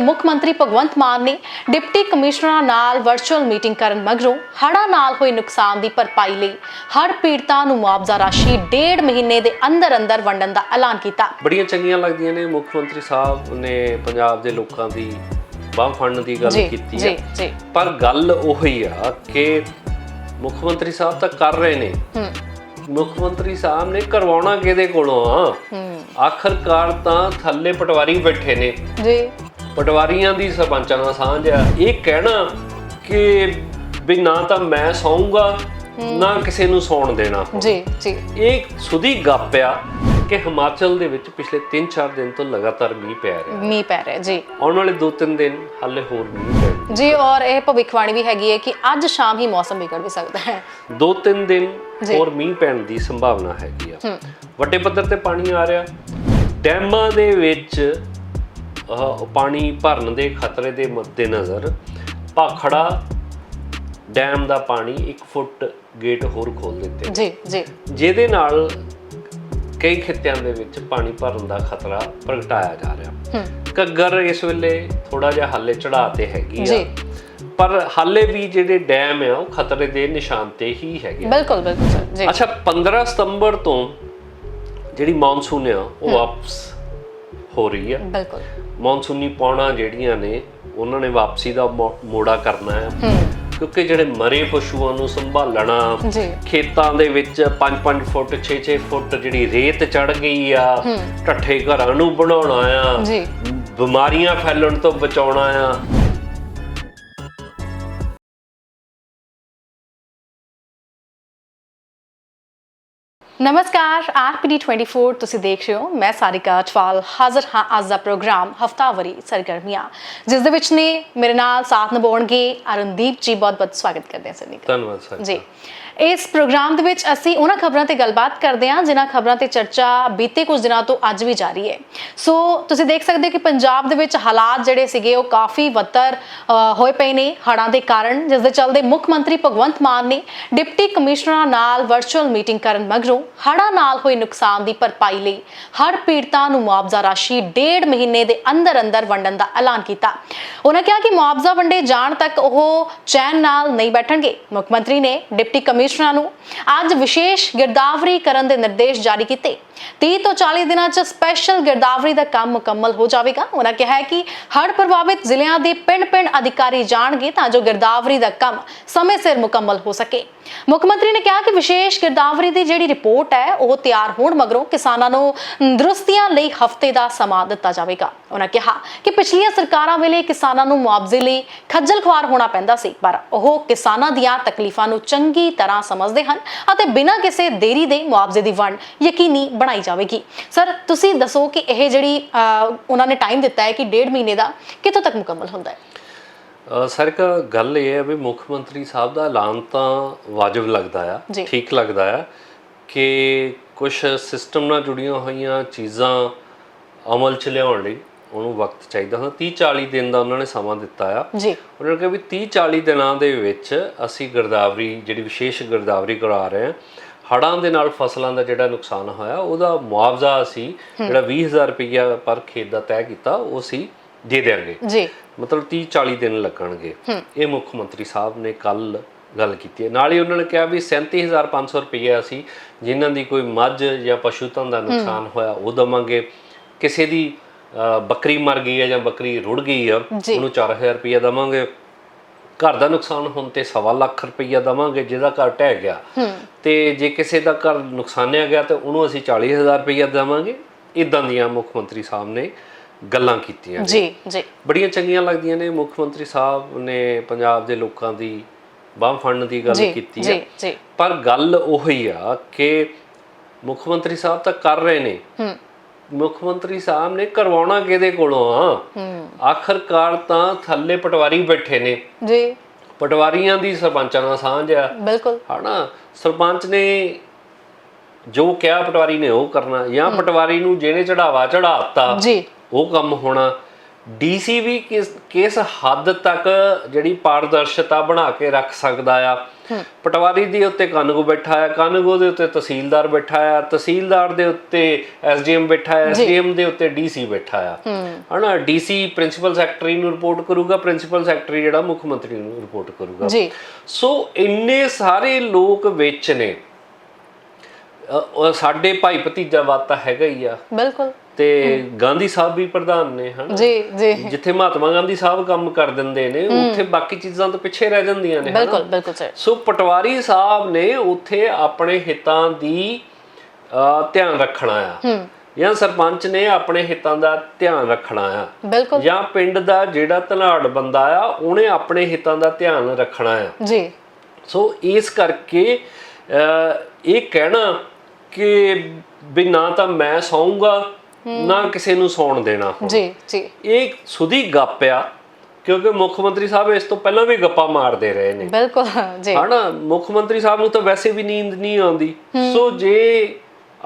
ਮੁੱਖ ਮੰਤਰੀ ਭਗਵੰਤ ਮਾਨ ਨੇ ਡਿਪਟੀ ਕਮਿਸ਼ਨਰਾਂ ਨਾਲ ਵਰਚੁਅਲ ਮੀਟਿੰਗ ਕਰਨ ਮਗਰੋਂ ਹੜ੍ਹਾਂ ਨਾਲ ਹੋਏ ਨੁਕਸਾਨ ਦੀ ਭਰਪਾਈ ਲਈ ਹੜ੍ਹ ਪੀੜਤਾਂ ਨੂੰ ਮੁਆਵਜ਼ਾ ਰਾਸ਼ੀ ਡੇਢ ਮਹੀਨੇ ਦੇ ਅੰਦਰ ਅੰਦਰ ਵੰਡਣ ਦਾ ਐਲਾਨ ਕੀਤਾ। ਬੜੀਆਂ ਚੰਗੀਆਂ ਲੱਗਦੀਆਂ ਨੇ ਮੁੱਖ ਮੰਤਰੀ ਸਾਹਿਬ ਨੇ ਪੰਜਾਬ ਦੇ ਲੋਕਾਂ ਦੀ ਬਾਹ ਫੜਨ ਦੀ ਗੱਲ ਕੀਤੀ ਹੈ ਪਰ ਗੱਲ ਉਹੀ ਆ ਕਿ ਮੁੱਖ ਮੰਤਰੀ ਸਾਹਿਬ ਤਾਂ ਕਰ ਰਹੇ ਨੇ। ਮੁੱਖ ਮੰਤਰੀ ਸਾਹਿਬ ਨੇ ਕਰਵਾਉਣਾ ਕਿਹਦੇ ਕੋਲੋਂ ਆ? ਆਖਰਕਾਰ ਤਾਂ ਥੱਲੇ ਪਟਵਾਰੀ ਬੈਠੇ ਨੇ। ਜੀ। ਪਟਵਾਰੀਆਂ ਦੀ ਸਰਪੰਚਾਂ ਨਾਲ ਸਾਂਝ ਆ। ਇਹ ਕਹਿਣਾ ਕਿ ਵੀ ਨਾ ਤਾਂ ਮੈਂ ਸੌਂਗਾ ਨਾ ਕਿਸੇ ਨੂੰ ਸੌਣ ਦੇਣਾ ਜੀ ਜੀ। ਇਹ ਸੁਦੀ ਗੱਪ ਆ ਕਿ ਹਿਮਾਚਲ ਦੇ ਵਿੱਚ ਪਿਛਲੇ 3-4 ਦਿਨ ਤੋਂ ਲਗਾਤਾਰ ਮੀਂਹ ਪੈ ਰਿਹਾ। ਮੀਂਹ ਪੈ ਰਿਹਾ ਜੀ। ਆਉਣ ਵਾਲੇ 2-3 ਦਿਨ ਹਾਲੇ ਹੋਰ ਮੀਂਹ ਪੈਣਾ ਜੀ ਔਰ ਇਹ ਭਵਿੱਖਬਾਣੀ ਵੀ ਹੈਗੀ ਹੈ ਕਿ ਅੱਜ ਸ਼ਾਮ ਹੀ ਮੌਸਮ ਵਿਗੜ ਵੀ ਸਕਦਾ ਹੈ। ਦੋ ਤਿੰਨ ਦਿਨ ਜੀ। ਹੋਰ ਮੀਂਹ ਪੈਣ ਦੀ ਸੰਭਾਵਨਾ ਹੈਗੀ ਆ। ਹੂੰ। ਵੱਡੇ ਪੱਧਰ ਤੇ ਪਾਣੀ ਆ ਰਿਹਾ। ਡੈਮਾਂ ਦੇ ਵਿੱਚ ਪਾਣੀ ਭਰਨ ਦੇ ਖਤਰੇ ਦੇ ਮੱਦੇਨਜ਼ਰ ਭਾਖੜਾ ਡੈਮ ਦਾ ਪਾਣੀ 1 ਫੁੱਟ ਗੇਟ ਹੋਰ ਖੋਲ ਦਿੱਤੇ। ਜੀ ਜੀ। ਜਿਹਦੇ ਨਾਲ ਕਈ ਖਿੱਤਿਆਂ ਦੇ ਵਿੱਚ ਪਾਣੀ ਭਰਨ ਦਾ ਖਤਰਾ ਪ੍ਰਗਟਾਇਆ ਜਾ ਰਿਹਾ। ਹੂੰ। ਘੱਗਰ ਇਸ ਵੇਲੇ ਥੋੜਾ ਜਿਹਾ ਹਾਲੇ ਚੜਾ ਤੇ ਹੈਗੀ ਆ। ਪਰ ਹਾਲੇ ਵੀ ਜਿਹੜੇ ਡੈਮ ਆ ਉਹ ਖਤਰੇ ਦੇ ਨਿਸ਼ਾਨ ਤੇ ਹੀ ਹੈਗੇ। ਬਿਲਕੁਲ ਬਿਲਕੁਲ ਜੀ। ਅੱਛਾ 15 ਸਤੰਬਰ ਤੋਂ ਜਿਹੜੀ ਮੌਨਸੂਨ ਆ ਉਹ ਵਾਪਸ ਹੋ ਰਹੀ ਆ। ਬਿਲਕੁਲ। ਮੌਨਸੂਨੀ ਪੌਣਾ ਜਿਹੜੀਆਂ ਨੇ ਉਹਨਾਂ ਨੇ ਵਾਪਸੀ ਦਾ ਮੋੜਾ ਕਰਨਾ ਹੈ। ਕਿਉਂਕਿ ਜਿਹੜੇ ਮਰੇ ਪਸ਼ੂਆਂ ਨੂੰ ਸੰਭਾਲਣਾ ਖੇਤਾਂ ਦੇ ਵਿੱਚ 5-5 ਫੁੱਟ 6-6 ਫੁੱਟ ਜਿਹੜੀ ਰੇਤ ਚੜ ਗਈ ਆ ਢੱਠੇ ਘਰਾਂ ਨੂੰ ਬਣਾਉਣਾ ਆ ਬਿਮਾਰੀਆਂ ਫੈਲਣ ਤੋਂ ਬਚਾਉਣਾ ਆ। ਨਮਸਕਾਰ ਆਰਪੀਡੀ 24 ਤੁਸੀਂ ਦੇਖ ਰਹੇ ਹੋ ਮੈਂ ਸਾਰਿਕਾ ਅਟਵਾਲ ਹਾਜ਼ਰ ਹਾਂ ਅੱਜ ਦਾ ਪ੍ਰੋਗਰਾਮ ਹਫਤਾਵਰੀ ਸਰਗਰਮੀਆਂ ਜਿਸ ਦੇ ਵਿੱਚ ਨੇ ਮੇਰੇ ਨਾਲ ਸਾਥ ਨਿਭਾਉਣਗੇ ਅਰੁਣਦੀਪ ਜੀ ਬਹੁਤ ਬਹੁਤ ਸਵਾਗਤ ਕਰਦੇ ਹਾਂ ਸਰ ਧੰਨਵਾਦ ਸਰ ਜੀ ਇਸ ਪ੍ਰੋਗਰਾਮ ਦੇ ਵਿੱਚ ਅਸੀਂ ਉਹਨਾਂ ਖਬਰਾਂ ਤੇ ਗੱਲਬਾਤ ਕਰਦੇ ਹਾਂ, ਜਿਨ੍ਹਾਂ ਖਬਰਾਂ ਤੇ ਚਰਚਾ ਬੀਤੇ ਕੁਝ ਦਿਨਾਂ ਤੋਂ ਅੱਜ ਵੀ ਜਾਰੀ ਹੈ। ਸੋ ਤੁਸੀਂ ਦੇਖ ਸਕਦੇ ਹੋ ਕਿ ਪੰਜਾਬ ਦੇ ਵਿੱਚ ਹਾਲਾਤ ਜਿਹੜੇ ਸੀਗੇ, ਉਹ ਕਾਫੀ ਵੱਤਰ ਹੋਏ ਪਏ ਨੇ ਹੜ੍ਹਾਂ ਦੇ ਕਾਰਨ, ਜਿਸ ਦੇ ਚੱਲਦੇ ਮੁੱਖ ਮੰਤਰੀ ਭਗਵੰਤ ਮਾਨ ਨੇ ਡਿਪਟੀ ਕਮਿਸ਼ਨਰਾਂ ਨਾਲ ਵਰਚੁਅਲ ਮੀਟਿੰਗ ਕਰਨ ਮਗਰੋਂ ਹੜ੍ਹਾਂ ਨਾਲ ਹੋਏ ਨੁਕਸਾਨ ਦੀ ਭਰਪਾਈ ਲਈ ਹਰ ਪੀੜਤਾਂ ਨੂੰ ਮੁਆਵਜ਼ਾ ਰਾਸ਼ੀ ਡੇਢ ਮਹੀਨੇ ਦੇ ਅੰਦਰ ਅੰਦਰ ਵੰਡਣ ਦਾ ਐਲਾਨ ਕੀਤਾ। ਉਹਨਾਂ ਕਿਹਾ ਕਿ ਮੁਆਵਜ਼ਾ ਵੰਡੇ ਜਾਣ ਤੱਕ ਉਹ ਚੈਨ ਨਾਲ ਨਹੀਂ ਬੈਠਣਗੇ। ਮੁੱਖ ਮੰਤਰੀ ਨੇ ਡਿਪਟੀ ਕਮਿਸ਼ਨਰਾਂ ਨੂੰ ਅੱਜ ਵਿਸ਼ੇਸ਼ ਗਿਰਦਾਵਰੀ ਕਰਨ ਦੇ ਨਿਰਦੇਸ਼ ਜਾਰੀ ਕੀਤੇ। 30 ਤੋਂ 40 ਦਿਨਾਂ 'ਚ ਸਪੈਸ਼ਲ ਗਿਰਦਾਵਰੀ ਦਾ ਕੰਮ ਮੁਕੰਮਲ ਹੋ ਜਾਵੇਗਾ। ਉਹਨਾਂ ਕਿਹਾ ਹੈ ਕਿ ਹੜ੍ਹ ਪ੍ਰਭਾਵਿਤ ਜ਼ਿਲ੍ਹਿਆਂ ਦੇ ਪਿੰਡ-ਪਿੰਡ ਅਧਿਕਾਰੀ ਜਾਣਗੇ ਤਾਂ ਜੋ ਗਿਰਦਾਵਰੀ ਦਾ ਕੰਮ ਸਮੇਂ ਸਿਰ ਮੁਕੰਮਲ ਹੋ ਸਕੇ। ਮੁੱਖ ਮੰਤਰੀ ਨੇ ਕਿਹਾ ਕਿ ਵਿਸ਼ੇਸ਼ ਗਿਰਦਾਵਰੀ ਦੀ ਜਿਹੜੀ ਰਿਪੋਰਟ ਹੈ, ਉਹ ਤਿਆਰ ਹੋਣ ਮਗਰੋਂ ਕਿਸਾਨਾਂ ਨੂੰ ਦਰੁਸਤੀਆਂ ਲਈ ਹਫ਼ਤੇ ਦਾ ਸਮਾਂ ਦਿੱਤਾ ਜਾਵੇਗਾ। ਉਹਨਾਂ ਕਿਹਾ ਕਿ ਪਿਛਲੀਆਂ ਸਰਕਾਰਾਂ ਵੇਲੇ ਕਿਸਾਨਾਂ ਨੂੰ ਮੁਆਵਜ਼ੇ ਲਈ ਖੱਜਲ ਖੁਆਰ ਹੋਣਾ ਪੈਂਦਾ ਸੀ, ਪਰ ਉਹ ਕਿਸਾਨਾਂ ਦੀਆਂ ਤਕਲੀਫਾਂ ਨੂੰ ਚੰਗੀ ਤਰ੍ਹਾਂ ਸਮਝਦੇ ਹਨ ਅਤੇ ਬਿਨਾਂ ਕਿਸੇ ਦੇਰੀ ਦੇ ਮੁਆਵਜ਼ੇ ਦੀ ਵੰਡ ਯਕੀਨੀ ਬਣਾਈ ਜਾਵੇਗੀ ਸਰ ਤੁਸੀਂ ਦੱਸੋ ਕਿ ਇਹ ਜਿਹੜੀ ਉਹਨਾਂ ਨੇ ਟਾਈਮ ਦਿੱਤਾ ਹੈ ਕਿ ਡੇਢ ਮਹੀਨੇ ਦਾ ਕਿੱਥੋਂ ਤੱਕ ਮੁਕੰਮਲ ਹੁੰਦਾ ਹੈ ਸਰ ਇੱਕ ਗੱਲ ਇਹ ਹੈ ਵੀ ਮੁੱਖ ਮੰਤਰੀ ਸਾਹਿਬ ਦਾ ਐਲਾਨ ਤਾਂ ਵਾਜਬ ਲੱਗਦਾ ਆ। ਠੀਕ ਲੱਗਦਾ ਆ ਕਿ ਕੁਝ ਸਿਸਟਮ ਨਾਲ ਜੁੜੀਆਂ ਹੋਈਆਂ ਚੀਜ਼ਾਂ ਅਮਲ ਚ ਲਿਆਉਣ ਲਈ ਉਹਨੂੰ ਵਕਤ ਚਾਹੀਦਾ ਹੁੰਦਾ। 30 40 ਦਿਨ ਦਾ ਉਹਨਾਂ ਨੇ ਸਮਾਂ ਦਿੱਤਾ ਆ। ਜੀ। ਉਹਨਾਂ ਨੇ ਕਿਹਾ ਵੀ 30 40 ਦਿਨਾਂ ਦੇ ਵਿੱਚ ਅਸੀਂ ਗਿਰਦਾਵਰੀ ਜਿਹੜੀ ਵਿਸ਼ੇਸ਼ ਗਿਰਦਾਵਰੀ ਕਰਾ ਰਹੇ ਹਾਂ ਹੜ੍ਹਾਂ ਦੇ ਨਾਲ ਫਸਲਾਂ ਦਾ ਜਿਹੜਾ ਨੁਕਸਾਨ ਹੋਇਆ ਉਹਦਾ ਮੁਆਵਜ਼ਾ ਅਸੀਂ ਜਿਹੜਾ 20000 ਰੁਪਈਆ ਪਰ ਖੇਤ ਦਾ ਤੈਅ ਕੀਤਾ ਉਹ ਅਸੀਂ ਦੇ ਦਿਆਂਗੇ। ਜੀ। ਮਤਲਬ 30 40 ਦਿਨ ਲੱਗਣਗੇ। ਇਹ ਮੁੱਖ ਮੰਤਰੀ ਸਾਹਿਬ ਨੇ ਕੱਲ ਗੱਲ ਕੀਤੀ ਹੈ। ਨਾਲ ਹੀ ਉਹਨਾਂ ਨੇ ਕਿਹਾ ਵੀ 37500 ਰੁਪਏ ਅਸੀਂ ਜਿਨ੍ਹਾਂ ਦੀ ਕੋਈ ਮੱਝ ਜਾਂ ਪਸ਼ੂ ਧਨ ਦਾ ਨੁਕਸਾਨ ਹੋਇਆ ਉਹ ਦਵਾਂਗੇ। ਕਿਸੇ ਦੀ ਬੱਕਰੀ ਮਰ ਗਈ ਹੈ ਜਾਂ ਬੱਕਰੀ ਰੁੜ ਗਈ ਆ। ਉਹਨੂੰ 4000 ਰੁਪਏ ਦਵਾਂਗੇ। ਘਰ ਦਾ ਨੁਕਸਾਨ ਹੋਣ ਤੇ ਸਵਾ ਲੱਖ ਰੁਪਈਆ ਦਵਾਂਗੇ ਜਿਹਦਾ ਘਰ ਢਹਿ ਗਿਆ। ਤੇ ਜੇ ਕਿਸੇ ਦਾ ਘਰ ਨੁਕਸਾਨਿਆ ਗਿਆ ਤੇ ਉਹਨੂੰ ਅਸੀਂ 40000 ਰੁਪਈਆ ਦੇਵਾਂਗੇ। ਇਦਾਂ ਦੀਆਂ ਮੁੱਖ ਮੰਤਰੀ ਸਾਹਿਬ ਨੇ ਗੱਲਾਂ ਕੀਤੀਆਂ ਜੀ ਜੀ। ਬੜੀਆਂ ਚੰਗੀਆਂ ਲੱਗਦੀਆਂ ਨੇ। ਮੁੱਖ ਮੰਤਰੀ ਸਾਹਿਬ ਨੇ ਪੰਜਾਬ ਦੇ ਲੋਕਾਂ ਦੀ ਬਾਹ ਫੜਨ ਦੀ ਗੱਲ ਕੀਤੀ ਹੈ ਪਰ ਗੱਲ ਉਹੀ ਆ ਕਿ ਮੁੱਖ ਮੰਤਰੀ ਸਾਹਿਬ ਤਾਂ ਕਰ ਰਹੇ ਨੇ। ਮੁੱਖ ਮੰਤਰੀ ਸਾਹਿਬ ਨੇ ਕਰਵਾਉਣਾ ਕਿਹਦੇ ਕੋਲੋਂ ਆ? ਆਖਰਕਾਰ ਤਾਂ ਥੱਲੇ ਪਟਵਾਰੀ ਬੈਠੇ ਨੇ। ਜੀ। ਪਟਵਾਰੀਆਂ ਦੀ ਸਰਪੰਚਾਂ ਨਾਲ ਸਾਂਝ ਆ। ਬਿਲਕੁਲ। ਹਨਾ? ਸਰਪੰਚ ਨੇ ਜੋ ਕਿਹਾ ਪਟਵਾਰੀ ਨੇ ਉਹ ਕਰਨਾ। ਜਾਂ ਪਟਵਾਰੀ ਨੂੰ ਜਿਹਨੇ ਚੜਾਵਾ ਚੜਾਤਾ ਜੀ। ਉਹ ਕੰਮ ਹੋਣਾ। ਡੀਸੀ ਵੀ ਕਿਸ ਕਿਸ ਹੱਦ ਤੱਕ ਜਿਹੜੀ ਪਾਰਦਰਸ਼ਤਾ ਬਣਾ ਕੇ ਰੱਖ ਸਕਦਾ ਆ? ਪਟਵਾਰੀ ਦੇ ਉੱਤੇ ਕਾਨੂੰਗੋ ਬੈਠਾ ਆ ਕਾਨੂੰਗੋ ਦੇ ਉੱਤੇ ਤਹਿਸੀਲਦਾਰ ਬੈਠਾ ਆ ਤਹਿਸੀਲਦਾਰ ਦੇ ਉੱਤੇ ਐਸਡੀਐਮ ਬੈਠਾ ਆ ਐਸਡੀਐਮ ਦੇ ਉੱਤੇ ਡੀਸੀ ਬੈਠਾ ਆ। ਹਨਾ ਡੀਸੀ ਪ੍ਰਿੰਸੀਪਲ ਸੈਕਟਰੀ ਨੂੰ ਰਿਪੋਰਟ ਕਰੂਗਾ ਪ੍ਰਿੰਸੀਪਲ ਸੈਕਟਰੀ ਜਿਹੜਾ ਮੁੱਖ ਮੰਤਰੀ ਨੂੰ ਰਿਪੋਰਟ ਕਰੂਗਾ। ਜੀ। ਸੋ ਇੰਨੇ ਸਾਰੇ ਲੋਕ ਵਿੱਚ ਨੇ। ਸਾਡੇ ਭਾਈ ਭਤੀਜਾਵਾਦ ਤਾਂ ਹੈਗਾ ਹੀ ਆ। ਬਿਲਕੁਲ। ਤੇ ਗਾਂਧੀ ਸਾਹਿਬ ਵੀ ਪ੍ਰਧਾਨ ਨੇ ਹਨ? ਜੀ ਜੀ। ਜਿੱਥੇ ਮਹਾਤਮਾ ਗਾਂਧੀ ਸਾਹਿਬ ਕੰਮ ਕਰ ਦਿੰਦੇ ਨੇ ਉੱਥੇ ਬਾਕੀ ਚੀਜ਼ਾਂ ਤਾਂ ਪਿੱਛੇ ਰਹਿ ਜਾਂਦੀਆਂ ਨੇ? ਬਿਲਕੁਲ ਬਿਲਕੁਲ ਸਰ। ਸੋ ਪਟਵਾਰੀ ਸਾਹਿਬ ਨੇ ਉੱਥੇ ਆਪਣੇ ਹਿੱਤਾਂ ਦੀ ਧਿਆਨ ਰੱਖਣਾ ਆ। ਜਾਂ ਸਰਪੰਚ ਨੇ ਆਪਣੇ ਹਿੱਤਾਂ ਦਾ ਧਿਆਨ ਰੱਖਣਾ ਆ। ਬਿਲਕੁਲ। ਜਾਂ ਪਿੰਡ ਦਾ ਜਿਹੜਾ ਧਨਾੜ ਬੰਦਾ ਆ ਉਹਨੇ ਆਪਣੇ ਹਿੱਤਾਂ ਦਾ ਧਿਆਨ ਰੱਖਣਾ ਆ। ਜੀ। ਸੋ ਇਸ ਕਰਕੇ ਇਹ ਕਹਿਣਾ ਕਿ ਵੀ ਨਾ ਤਾਂ ਮੈਂ ਸੌਂਗਾ ਨਾ ਕਿਸੇ ਨੂੰ ਸੌਣ ਦੇਣਾ। ਜੀ ਜੀ। ਇਹ ਸੁਧੀ ਗੱਪ ਆ ਕਿਉਂਕਿ ਮੁੱਖ ਮੰਤਰੀ ਸਾਹਿਬ ਇਸ ਤੋਂ ਪਹਿਲਾਂ ਵੀ ਗੱਪਾਂ ਮਾਰਦੇ ਰਹੇ ਨੇ। ਬਿਲਕੁਲ ਜੀ। ਹਨਾ ਮੁੱਖ ਮੰਤਰੀ ਸਾਹਿਬ ਨੂੰ ਤਾਂ ਵੈਸੇ ਵੀ ਨੀਂਦ ਨਹੀਂ ਆਉਂਦੀ। ਸੋ ਜੇ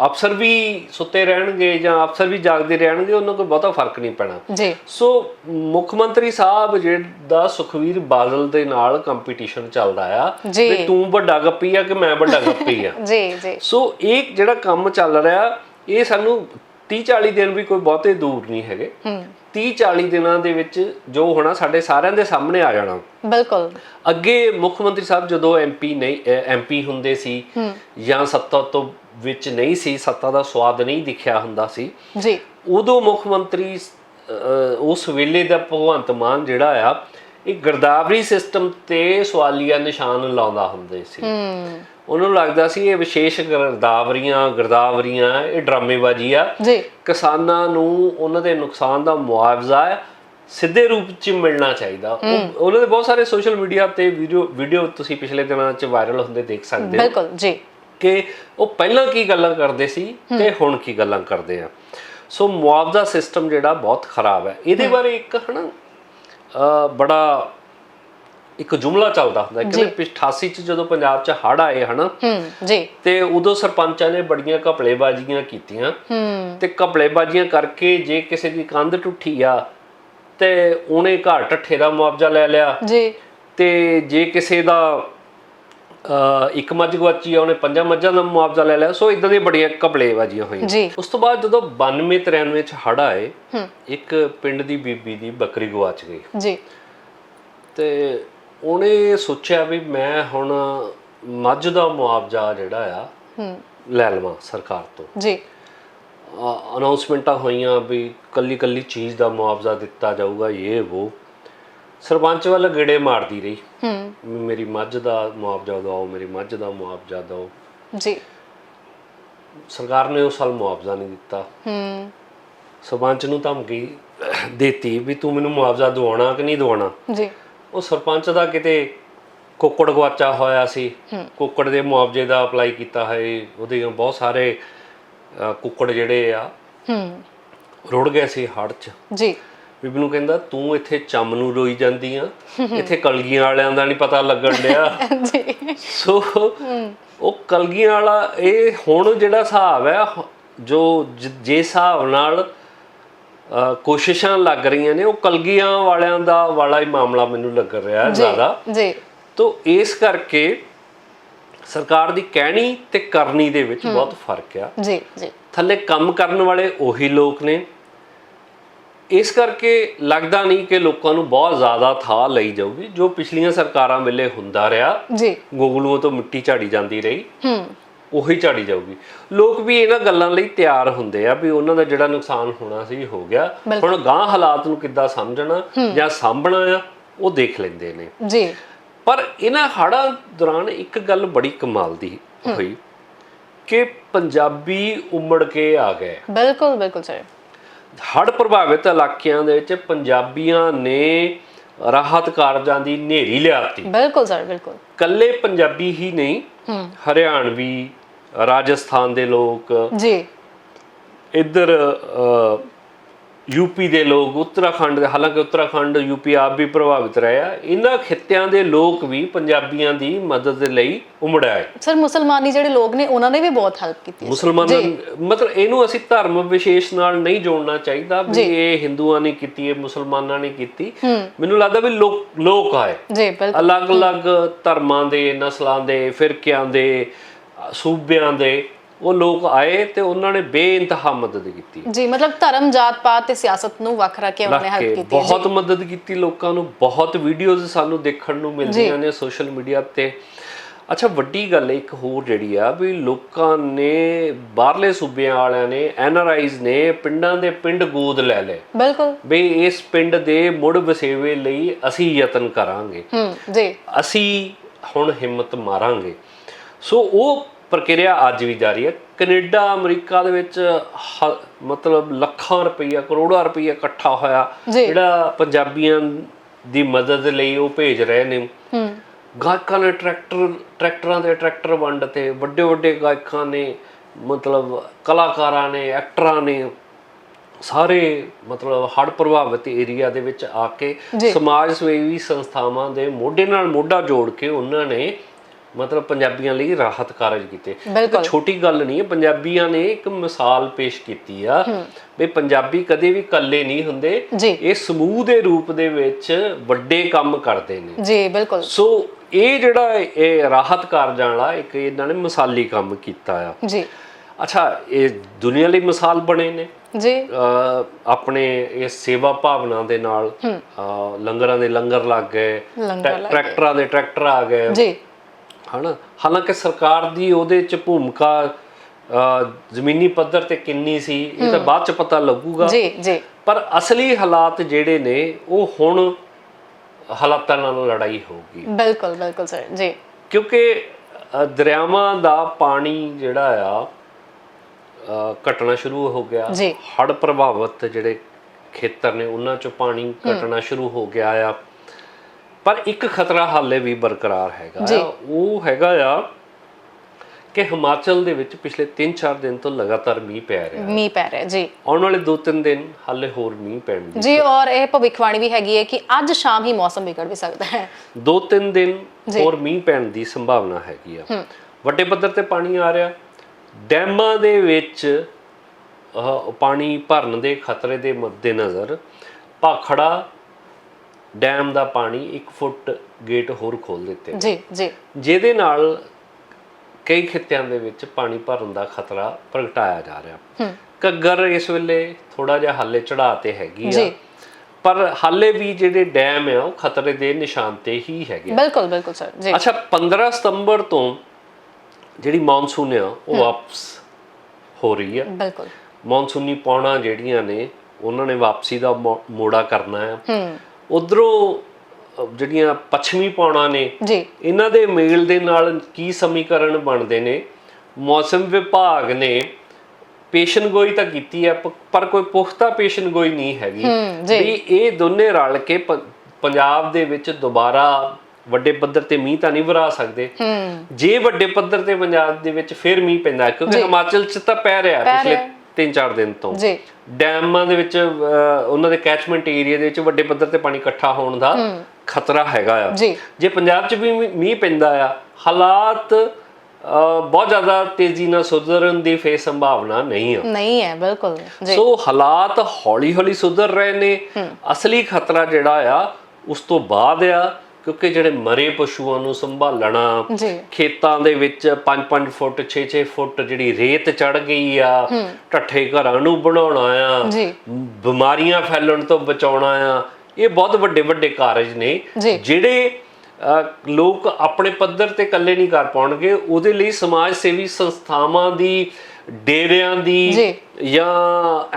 ਅਫਸਰ ਵੀ ਸੁੱਤੇ ਰਹਿਣਗੇ ਜਾਂ ਅਫਸਰ ਵੀ ਜਾਗਦੇ ਰਹਿਣਗੇ ਉਹਨਾਂ ਕੋਈ ਬਹੁਤਾ ਫ਼ਰਕ ਨਹੀਂ ਪੈਣਾ। ਜੀ। ਸੋ ਮੁੱਖ ਮੰਤਰੀ ਸਾਹਿਬ ਜਿਹੜਾ ਸੁਖਵੀਰ ਬਾਦਲ ਦੇ ਨਾਲ ਕੰਪੀਟੀਸ਼ਨ ਚੱਲਦਾ ਆ। ਵੀ ਤੂੰ ਵੱਡਾ ਗੱਪੀ ਆ ਕਿ ਮੈਂ ਵੱਡਾ ਗੱਪੀ ਆ। ਜੀ ਜੀ। ਸੋ ਇਹ ਜਿਹੜਾ ਕੰਮ ਚੱਲ ਰਿਹਾ ਇਹ ਸਾਨੂੰ 30 40 ਦਿਨ ਵੀ ਕੋਈ ਬਹੁਤੇ ਦੂਰ ਨਹੀਂ ਹੈਗੇ। ਹੂੰ। 30 40 ਦਿਨਾਂ ਦੇ ਵਿੱਚ ਜੋ ਹੋਣਾ ਸਾਡੇ ਸਾਰਿਆਂ ਦੇ ਸਾਹਮਣੇ ਆ ਜਾਣਾ। ਬਿਲਕੁਲ। ਅੱਗੇ ਮੁੱਖ ਮੰਤਰੀ ਸਾਹਿਬ ਜਦੋਂ ਐਮਪੀ ਨਹੀਂ ਐਮਪੀ ਹੁੰਦੇ ਸੀ ਜਾਂ ਸੱਤਾ ਤੋਂ ਵਿੱਚ ਨਹੀਂ ਸੀ ਸੱਤਾ ਦਾ ਸਵਾਦ ਨਹੀਂ ਦਿਖਿਆ ਹੁੰਦਾ ਸੀ ਜੀ। ਉਦੋਂ ਮੁੱਖ ਮੰਤਰੀ ਉਸ ਵੇਲੇ ਦਾ ਭਗਵੰਤ ਮਾਨ ਜਿਹੜਾ ਆ ਇਹ ਗਰਦਾਵਰੀ ਸਿਸਟਮ ਤੇ ਸਵਾਲੀਆ ਨਿਸ਼ਾਨ ਲਾਉਂਦਾ ਹੁੰਦੇ ਸੀ। ਹੂੰ। ਉਹਨੂੰ ਲੱਗਦਾ ਸੀ ਇਹ ਵਿਸ਼ੇਸ਼ ਗਰਦਾਵਰੀਆਂ ਗਰਦਾਵਰੀਆਂ ਇਹ ਡਰਾਮੇਬਾਜ਼ੀ ਆ। ਜੀ। ਕਿਸਾਨਾਂ ਨੂੰ ਉਹਨਾਂ ਦੇ ਨੁਕਸਾਨ ਦਾ ਮੁਆਵਜ਼ਾ ਸਿੱਧੇ ਰੂਪ 'ਚ ਮਿਲਣਾ ਚਾਹੀਦਾ। ਉਹ- ਉਹਨਾਂ ਦੇ ਬਹੁਤ ਸਾਰੇ ਸੋਸ਼ਲ ਮੀਡੀਆ ਤੇ ਵੀਡੀਓ ਵੀਡੀਓ ਤੁਸੀਂ ਪਿਛਲੇ ਦਿਨਾਂ 'ਚ ਵਾਇਰਲ ਹੁੰਦੇ ਦੇਖ ਸਕਦੇ ਹੋ। ਬਿਲਕੁਲ ਜੀ। ਕਿ ਉਹ ਪਹਿਲਾਂ ਕੀ ਗੱਲਾਂ ਕਰਦੇ ਸੀ ਤੇ ਹੁਣ ਕੀ ਗੱਲਾਂ ਕਰਦੇ ਆ। ਸੋ ਮੁਆਵਜ਼ਾ ਸਿਸਟਮ ਜਿਹੜਾ ਬਹੁਤ ਖਰਾਬ ਹੈ। ਇਹਦੇ ਬਾਰੇ ਇੱਕ ਹਨਾ ਅ, ਬੜਾ ਇੱਕ ਜੁਮਲਾ ਚੱਲਦਾ ਹੁੰਦਾ ਕਿ 88 ਚ ਜਦੋਂ ਪੰਜਾਬ ਚ ਹੜ ਆਏ ਹਨਾ ਹੂੰ ਜੀ। ਤੇ ਉਦੋਂ ਸਰਪੰਚਾਂ ਨੇ ਬੜੀਆਂ ਘਪਲੇਬਾਜ਼ੀਆਂ ਕੀਤੀਆਂ। ਹੂੰ। ਤੇ ਘਪਲੇਬਾਜ਼ੀਆਂ ਕਰਕੇ ਜੇ ਕਿਸੇ ਦੀ ਕੰਧ ਟੁੱਟੀ ਆ ਤੇ ਉਹਨੇ ਘਰ ਠੱਠੇ ਦਾ ਮੁਆਵਜ਼ਾ ਲੈ ਲਿਆ। ਜੀ। ਤੇ ਜੇ ਕਿਸੇ ਦਾ ਇੱਕ ਮੱਝ ਗਵਾਚੀ ਆ ਉਹਨੇ ਪੰਜਾਂ ਮੱਝਾਂ ਦਾ ਮੁਆਵਜ਼ਾ ਲੈ ਲਿਆ। ਸੋ ਇਦਾਂ ਦੀਆਂ ਬੜੀਆਂ ਘਪਲੇਬਾਜ਼ੀਆਂ ਹੋਈਆਂ। ਉਸ ਤੋਂ ਬਾਅਦ ਜਦੋਂ 92 93 ਚ ਹੜ ਆਏ ਇੱਕ ਪਿੰਡ ਦੀ ਬੀਬੀ ਦੀ ਬੱਕਰੀ ਗਵਾਚ ਗਈ। ਜੀ। ਤੇ ਉਹਨੇ ਸੋਚਿਆ ਵੀ ਮੈਂ ਹੁਣ ਮੱਝ ਦਾ ਮੁਆਵਜ਼ਾ ਜਿਹੜਾ ਆ ਹੂੰ। ਲੈ ਲਵਾਂ ਸਰਕਾਰ ਤੋਂ। ਜੀ। ਅਨਾਉਂਸਮੈਂਟਾਂ ਹੋਈਆਂ ਵੀ ਕੱਲੀ ਕੱਲੀ ਚੀਜ਼ ਦਾ ਮੁਆਵਜ਼ਾ ਦਿੱਤਾ ਜਾਊਗਾ ਇਹ ਉਹ ਸਰਪੰਚ ਵੱਲ ਗੇੜੇ ਮਾਰਦੀ ਰਹੀ। ਹੂੰ। ਮੇਰੀ ਮੱਝ ਦਾ ਮੁਆਵਜ਼ਾ ਦਿਓ ਮੇਰੀ ਮੱਝ ਦਾ ਮੁਆਵਜ਼ਾ ਦਿਓ ਜੀ। ਸਰਕਾਰ ਨੇ ਉਸ ਸਾਲ ਮੁਆਵਜ਼ਾ ਨਹੀਂ ਦਿੱਤਾ। ਹੂੰ। ਸਰਪੰਚ ਨੂੰ ਧਮਕੀ ਦਿੱਤੀ ਵੀ ਤੂੰ ਮੈਨੂੰ ਮੁਆਵਜ਼ਾ ਦਿਵਾਉਣਾ ਕਿ ਨਹੀਂ ਦਿਵਾਉਣਾ? ਜੀ। ਉਹ ਸਰਪੰਚ ਦਾ ਕਿਤੇ ਕੁੱਕੜ ਗਵਾਚਾ ਹੋਇਆ ਸੀ। ਕੁੱਕੜ ਦੇ ਮੁਆਵਜ਼ੇ ਦਾ ਅਪਲਾਈ ਕੀਤਾ ਹੈ। ਉਹਦੇ ਬਹੁਤ ਸਾਰੇ ਕੁੱਕੜ ਜਿਹੜੇ ਆ ਹੂੰ। ਰੁੜ ਗਏ ਸੀ ਹੜ੍ਹ 'ਚ। ਜੀ। ਬੀਬੀ ਨੂੰ ਕਹਿੰਦਾ ਤੂੰ ਇੱਥੇ ਚੰਮ ਨੂੰ ਰੋਈ ਜਾਂਦੀ ਆ। ਇੱਥੇ ਕਲਗੀਆਂ ਵਾਲਿਆਂ ਦਾ ਨਹੀਂ ਪਤਾ ਲੱਗਣ ਡਿਆ। ਜੀ। ਸੋ ਉਹ ਕਲਗੀਆਂ ਵਾਲਾ ਇਹ ਹੁਣ ਜਿਹੜਾ ਹਿਸਾਬ ਹੈ ਜੋ ਜ- ਹਿਸਾਬ ਨਾਲ ਕੋਸ਼ਿਸ਼ਾਂ ਲੱਗ ਰਹੀਆਂ ਨੇ ਉਹ ਕਲਗੀਆਂ ਵਾਲਿਆਂ ਦਾ ਵਾਲਾ ਹੀ ਮਾਮਲਾ ਮੈਨੂੰ ਲੱਗ ਰਿਹਾ ਹੈ ਜ਼ਿਆਦਾ। ਜੀ। ਤੋਂ ਇਸ ਕਰਕੇ ਸਰਕਾਰ ਦੀ ਕਹਿਣੀ ਤੇ ਕਰਨੀ ਦੇ ਵਿੱਚ ਬਹੁਤ ਫ਼ਰਕ ਆ। ਜੀ ਜੀ। ਥੱਲੇ ਕੰਮ ਕਰਨ ਵਾਲੇ ਉਹੀ ਲੋਕ ਨੇ। ਇਸ ਕਰਕੇ ਲੱਗਦਾ ਨਹੀਂ ਕਿ ਲੋਕਾਂ ਨੂੰ ਬਹੁਤ ਜ਼ਿਆਦਾ ਥਾਂ ਲਈ ਜਾਊਗੀ। ਜੋ ਪਿਛਲੀਆਂ ਸਰਕਾਰਾਂ ਵੇਲੇ ਹੁੰਦਾ ਰਿਹਾ ਜੀ। ਗੋਗਲੂਆਂ ਤੋਂ ਮਿੱਟੀ ਝਾੜੀ ਜਾਂਦੀ ਰਹੀ। ਹੂੰ। ਉਹੀ ਝਾੜੀ ਜਾਊਗੀ। ਲੋਕ ਵੀ ਇਹਨਾਂ ਗੱਲਾਂ ਲਈ ਤਿਆਰ ਹੁੰਦੇ ਆ ਵੀ ਉਹਨਾਂ ਦਾ ਜਿਹੜਾ ਨੁਕਸਾਨ ਹੋਣਾ ਸੀ ਹੋ ਗਿਆ। ਹੁਣ ਗਾਂ ਹਾਲਾਤ ਨੂੰ ਕਿੱਦਾਂ ਸਮਝਣਾ ਜਾਂ ਸਾਂਭਣਾ ਆ ਉਹ ਦੇਖ ਲੈਂਦੇ ਨੇ। ਜੀ। ਪਰ ਇਹਨਾਂ ਹੜ੍ਹਾਂ ਦੌਰਾਨ ਇੱਕ ਗੱਲ ਬੜੀ ਕਮਾਲ ਦੀ ਹੋਈ ਕਿ ਪੰਜਾਬੀ ਉਮੜ ਕੇ ਆ ਗਏ। ਬਿਲਕੁਲ ਬਿਲਕੁਲ ਸਰ ਹੜ੍ਹ ਪ੍ਰਭਾਵਿਤ ਇਲਾਕਿਆਂ ਦੇ ਵਿੱਚ ਪੰਜਾਬੀਆਂ ਨੇ ਰਾਹਤ ਕਾਰਜਾਂ ਦੀ ਨੇਰੀ ਲਿਆਤੀ। ਬਿਲਕੁਲ ਸਰ ਬਿਲਕੁਲ। ਕੱਲੇ ਪੰਜਾਬੀ ਹੀ ਨਹੀਂ ਹਰਿਆਣਵੀ ਰਾਜਸਥਾਨ ਦੇ ਲੋਕ ਜੀ। ਇੱਧਰ ਯੂਪੀ ਦੇ ਲੋਕ ਉੱਤਰਾਖੰਡ ਦੇ ਹਾਲਾਂਕਿ ਉੱਤਰਾਖੰਡ ਯੂਪੀ ਆਪ ਵੀ ਪ੍ਰਭਾਵਿਤ ਰਹੇ ਇਹਨਾਂ ਖਿੱਤਿਆਂ ਦੇ ਲੋਕ ਵੀ ਪੰਜਾਬੀਆਂ ਦੀ ਮਦਦ ਲਈ ਉਮੜ ਆਏ। ਸਰ ਮੁਸਲਮਾਨੀ ਜਿਹੜੇ ਲੋਕ ਨੇ ਉਹਨਾਂ ਨੇ ਵੀ ਬਹੁਤ ਹੈਲਪ ਕੀਤੀ। ਮੁਸਲਮਾਨਾਂ ਮਤਲਬ ਇਹਨੂੰ ਅਸੀਂ ਧਰਮ ਵਿਸ਼ੇਸ਼ ਨਾਲ ਨਹੀਂ ਜੋੜਨਾ ਚਾਹੀਦਾ ਵੀ ਇਹ ਹਿੰਦੂਆਂ ਨੇ ਕੀਤੀ ਹੈ ਮੁਸਲਮਾਨਾਂ ਨੇ ਕੀਤੀ। ਮੈਨੂੰ ਲੱਗਦਾ ਵੀ ਲੋਕ ਲੋਕ ਆਏ। ਜੀ ਬਿਲਕੁਲ। ਅਲੱਗ-ਅਲੱਗ ਧਰਮਾਂ ਦੇ ਨਸਲਾਂ ਦੇ ਫਿਰਕਿਆਂ ਦੇ ਸੂਬਿਆਂ ਦੇ ਉਹ ਲੋਕ ਆਏ ਤੇ ਉਹਨਾਂ ਨੇ ਬੇਇੰਤਹਾ ਮਦਦ ਕੀਤੀ। ਜੀ ਮਤਲਬ ਧਰਮ ਜਾਤ ਪਾਤ ਤੇ ਸਿਆਸਤ ਨੂੰ ਵੱਖ ਰੱਖ ਕੇ ਉਹਨਾਂ ਨੇ ਹੈਲਪ ਕੀਤੀ। ਬਹੁਤ ਮਦਦ ਕੀਤੀ ਲੋਕਾਂ ਨੂੰ ਬਹੁਤ ਵੀਡੀਓਜ਼ ਸਾਨੂੰ ਦੇਖਣ ਨੂੰ ਮਿਲਦੀਆਂ ਨੇ ਸੋਸ਼ਲ ਮੀਡੀਆ ਤੇ। ਅੱਛਾ ਵੱਡੀ ਗੱਲ ਇੱਕ ਹੋਰ ਜਿਹੜੀ ਆ ਵੀ ਲੋਕਾਂ ਨੇ ਬਾਹਰਲੇ ਸੂਬਿਆਂ ਵਾਲਿਆਂ ਨੇ ਐਨਆਰਆਈਜ਼ ਨੇ ਪਿੰਡਾਂ ਦੇ ਪਿੰਡ ਗੋਦ ਲੈ ਲਏ। ਬਿਲਕੁਲ। ਵੀ ਇਸ ਪਿੰਡ ਦੇ ਮੁੜ ਵਸੇਵੇ ਲਈ ਅਸੀਂ ਯਤਨ ਕਰਾਂਗੇ। ਹੂੰ ਜੀ। ਅਸੀਂ ਹੁਣ ਹਿੰਮਤ ਮਾਰਾਂਗੇ। ਸੋ ਉਹ ਪ੍ਰਕਿਰਿਆ ਅੱਜ ਵੀ ਜਾਰੀ ਹੈ ਕੈਨੇਡਾ ਅਮਰੀਕਾ ਦੇ ਵਿੱਚ ਮਤਲਬ ਲੱਖਾਂ ਰੁਪਈਆ ਕਰੋੜਾਂ ਰੁਪਈਆ ਇਕੱਠਾ ਹੋਇਆ। ਜਿਹੜਾ ਪੰਜਾਬੀਆਂ ਦੀ ਮਦਦ ਲਈ ਉਹ ਭੇਜ ਰਹੇ ਨੇ ਗਾਇਕਾਂ ਨੇ ਟਰੈਕਟਰ ਟਰੈਕਟਰਾਂ ਦੇ ਟਰੈਕਟਰ ਵੰਡ ਤੇ ਵੱਡੇ ਵੱਡੇ ਗਾਇਕਾਂ ਨੇ ਮਤਲਬ ਕਲਾਕਾਰਾਂ ਨੇ ਐਕਟਰਾਂ ਨੇ ਸਾਰੇ ਮਤਲਬ ਹੜ੍ਹ ਪ੍ਰਭਾਵਿਤ ਏਰੀਆ ਦੇ ਵਿੱਚ ਆ ਕੇ। ਸਮਾਜ ਸੇਵੀ ਸੰਸਥਾਵਾਂ ਦੇ ਮੋਢੇ ਨਾਲ ਮੋਢਾ ਜੋੜ ਕੇ ਉਹਨਾਂ ਨੇ ਮਤਲਬ ਪੰਜਾਬੀਆਂ ਲਈ ਰਾਹਤ ਕਾਰਜ ਕੀਤੇ। ਬਿਲਕੁਲ। ਛੋਟੀ ਗੱਲ ਨਹੀਂ ਹੈ ਪੰਜਾਬੀਆਂ ਨੇ ਇੱਕ ਮਿਸਾਲ ਪੇਸ਼ ਕੀਤੀ ਆ ਵੀ ਪੰਜਾਬੀ ਕਦੇ ਵੀ ਇਕੱਲੇ ਨਹੀਂ ਹੁੰਦੇ। ਇਹ ਸਮੂਹ ਦੇ ਰੂਪ ਦੇ ਵਿੱਚ ਵੱਡੇ ਕੰਮ ਕਰਦੇ ਨੇ। ਜੀ ਬਿਲਕੁਲ। ਸੋ ਇਹ ਜਿਹੜਾ ਇਹ ਰਾਹਤ ਕਾਰਜਾਂ ਵਾਲਾ ਇੱਕ ਇਹਨਾਂ ਨੇ ਮਿਸਾਲੀ ਕੰਮ ਕੀਤਾ ਆ। ਜੀ। ਅੱਛਾ ਇਹ ਦੁਨੀਆ ਲਈ ਮਿਸਾਲ ਬਣੇ ਨੇ। ਜੀ। ਆਪਣੇ ਇਹ ਸੇਵਾ ਭਾਵਨਾ ਦੇ ਨਾਲ ਲੰਗਰਾਂ ਦੇ ਲੰਗਰ ਲੱਗ ਗਏ ਟਰੈਕਟਰਾਂ ਦੇ ਟਰੈਕਟਰ ਆ ਗਏ। ਜੀ। ਹਨਾ? ਹਾਲਾਂਕਿ ਸਰਕਾਰ ਦੀ ਉਹਦੇ ਚ ਭੂਮਿਕਾ ਜ਼ਮੀਨੀ ਪੱਧਰ ਤੇ ਕਿੰਨੀ ਸੀ ਇਹ ਤਾਂ ਬਾਅਦ ਚ ਪਤਾ ਲੱਗੂਗਾ। ਜੀ ਜੀ। ਪਰ ਅਸਲੀ ਹਾਲਾਤ ਜਿਹੜੇ ਨੇ ਉਹ ਹੁਣ ਹਾਲਾਤਾਂ ਨਾਲ ਲੜਾਈ ਹੋਊਗੀ। ਬਿਲਕੁਲ ਬਿਲਕੁਲ ਸਰ ਜੀ। ਕਿਉਂਕਿ ਦਰਿਆਵਾਂ ਦਾ ਪਾਣੀ ਜਿਹੜਾ ਆ ਘਟਣਾ ਸ਼ੁਰੂ ਹੋ ਗਿਆ। ਜੀ। ਹੜ੍ਹ ਪ੍ਰਭਾਵਿਤ ਜਿਹੜੇ ਖੇਤਰ ਨੇ ਉਹਨਾਂ ਚੋਂ ਪਾਣੀ ਘਟਣਾ ਸ਼ੁਰੂ ਹੋ ਗਿਆ ਆ। ਪਰ ਇੱਕ ਖਤਰਾ ਹਾਲੇ ਵੀ ਬਰਕਰਾਰ ਹੈਗਾ ਉਹ ਹੈਗਾ ਆ ਕਿ ਹਿਮਾਚਲ ਦੇ ਵਿੱਚ ਪਿਛਲੇ 3-4 ਦਿਨ ਤੋਂ ਲਗਾਤਾਰ ਮੀਂਹ ਪੈ ਰਿਹਾ ਮੀਂਹ ਪੈ ਰਿਹਾ ਜੀ। ਆਉਣ ਵਾਲੇ 2-3 ਦਿਨ ਹਾਲੇ ਹੋਰ ਮੀਂਹ ਪੈਣ ਦੀ ਜੀ ਔਰ ਇਹ ਭਵਿੱਖਬਾਣੀ ਵੀ ਹੈਗੀ ਹੈ ਕਿ ਅੱਜ ਸ਼ਾਮ ਹੀ ਮੌਸਮ ਵਿਗੜ ਵੀ ਸਕਦਾ ਹੈ। ਦੋ ਤਿੰਨ ਦਿਨ ਹੋਰ ਮੀਂਹ ਪੈਣ ਦੀ ਸੰਭਾਵਨਾ ਹੈਗੀ ਆ। ਵੱਡੇ ਪੱਧਰ ਤੇ ਪਾਣੀ ਆ ਰਿਹਾ। ਡੈਮਾਂ ਦੇ ਵਿੱਚ ਪਾਣੀ ਭਰਨ ਦੇ ਖਤਰੇ ਦੇ ਮੱਦੇਨਜ਼ਰ ਭਾਖੜਾ ਡੈਮ ਦਾ ਪਾਣੀ 1 ਫੁੱਟ ਗੇਟ ਹੋਰ ਖੋਲ ਦਿੱਤੇ। ਜੀ ਜੀ। ਜਿਹਦੇ ਨਾਲ ਕਈ ਖਿੱਤਿਆਂ ਦੇ ਵਿੱਚ ਪਾਣੀ ਭਰਨ ਦਾ ਖਤਰਾ ਪ੍ਰਗਟਾਇਆ ਜਾ ਰਿਹਾ। ਹੂੰ। ਘੱਗਰ ਇਸ ਵੇਲੇ ਥੋੜਾ ਜਿਹਾ ਹਾਲੇ ਚੜਾ ਤੇ ਹੈਗੀ ਆ। ਪਰ ਹਾਲੇ ਵੀ ਜਿਹੜੇ ਡੈਮ ਆ ਉਹ ਖਤਰੇ ਦੇ ਨਿਸ਼ਾਨ ਤੇ ਹੀ ਹੈਗੇ। ਬਿਲਕੁਲ ਬਿਲਕੁਲ ਸਰ। ਜੀ। ਅੱਛਾ 15 ਸਤੰਬਰ ਤੋਂ ਜਿਹੜੀ ਮੌਨਸੂਨ ਆ ਉਹ ਵਾਪਸ ਹੋ ਰਹੀ ਆ। ਬਿਲਕੁਲ। ਮੌਨਸੂਨੀ ਪੌਣਾ ਜਿਹੜੀਆਂ ਨੇ ਉਹਨਾਂ ਨੇ ਵਾਪਸੀ ਦਾ ਮੋੜਾ ਕਰਨਾ ਹੂੰ। ਉਧਰੋਂ ਜਿਹੜੀਆਂ ਪੱਛਮੀ ਪੌਣਾ ਨੇ ਜੀ। ਇਹਨਾਂ ਦੇ ਮੇਲ ਦੇ ਨਾਲ ਕੀ ਸਮੀਕਰਨ ਬਣਦੇ ਨੇ? ਮੌਸਮ ਵਿਭਾਗ ਨੇ ਪੇਸ਼ਨਗੋਈ ਤਾਂ ਕੀਤੀ ਹੈ ਪਰ ਕੋਈ ਪੁਖਤਾ ਪੇਸ਼ਨਗੋਈ ਨਹੀਂ ਹੈਗੀ। ਵੀ ਇਹ ਦੋਨੇ ਰਲ ਕੇ ਪੰਜਾਬ ਦੇ ਵਿੱਚ ਦੁਬਾਰਾ ਵੱਡੇ ਪੱਧਰ ਤੇ ਮੀਂਹ ਤਾਂ ਨਹੀਂ ਵਰਾ ਸਕਦੇ। ਜੇ ਵੱਡੇ ਪੱਧਰ ਤੇ ਪੰਜਾਬ ਦੇ ਵਿੱਚ ਫਿਰ ਮੀਂਹ ਪੈਂਦਾ ਕਿਉਂਕਿ ਹਿਮਾਚਲ 'ਚ ਤਾਂ ਪੈ ਰਿਹਾ ਪਿਛਲੇ। 3-4 ਦਿਨ ਤੋਂ। ਜੀ। ਡੈਮਾਂ ਦੇ ਵਿੱਚ ਉਹਨਾਂ ਦੇ ਕੈਚਮੈਂਟ ਏਰੀਆ ਦੇ ਵਿੱਚ ਵੱਡੇ ਪੱਧਰ ਤੇ ਪਾਣੀ ਇਕੱਠਾ ਹੋਣ ਦਾ ਖਤਰਾ ਹੈਗਾ ਆ। ਜੀ। ਪੰਜਾਬ 'ਚ ਵੀ ਮੀਂਹ ਪੈਂਦਾ ਆ ਹਾਲਾਤ ਬਹੁਤ ਜ਼ਿਆਦਾ ਤੇਜ਼ੀ ਨਾਲ ਸੁਧਰਨ ਦੀ ਫੇ ਸੰਭਾਵਨਾ ਨਹੀਂ ਆ। ਨਹੀਂ ਹੈ ਬਿਲਕੁਲ ਜੀ। ਸੋ ਹਾਲਾਤ ਹੌਲੀ-ਹੌਲੀ ਸੁਧਰ ਰਹੇ ਨੇ। ਅਸਲੀ ਖਤਰਾ ਜਿਹੜਾ ਆ ਉਸ ਤੋਂ ਬਾਅਦ ਆ ਕਿਉਂਕਿ ਜਿਹੜੇ ਮਰੇ ਪਸ਼ੂਆਂ ਨੂੰ ਸੰਭਾਲਣਾ ਖੇਤਾਂ ਦੇ ਵਿੱਚ 5-5 ਫੁੱਟ 6-6 ਫੁੱਟ ਜਿਹੜੀ ਰੇਤ ਚੜ ਗਈ ਆ ਢੱਠੇ ਘਰਾਂ ਨੂੰ ਬਣਾਉਣਾ ਆ ਬਿਮਾਰੀਆਂ ਫੈਲਣ ਤੋਂ ਬਚਾਉਣਾ ਆ ਇਹ ਬਹੁਤ ਵੱਡੇ ਵੱਡੇ ਕਾਰਜ ਨੇ। ਜਿਹੜੇ ਲੋਕ ਆਪਣੇ ਪੱਧਰ ਤੇ ਇਕੱਲੇ ਨਹੀਂ ਕਰ ਪਾਉਣਗੇ ਉਹਦੇ ਲਈ ਸਮਾਜ ਸੇਵੀ ਸੰਸਥਾਵਾਂ ਦੀ ਡੇਰਿਆਂ ਦੀ। ਜਾਂ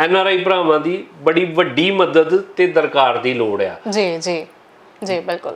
ਐਨ ਆਰ ਆਈ ਭਰਾਵਾਂ ਦੀ ਬੜੀ ਵੱਡੀ ਮਦਦ ਤੇ ਦਰਕਾਰ ਦੀ ਲੋੜ ਆ। ਜੀ ਜੀ। ਜੀ ਬਿਲਕੁਲ।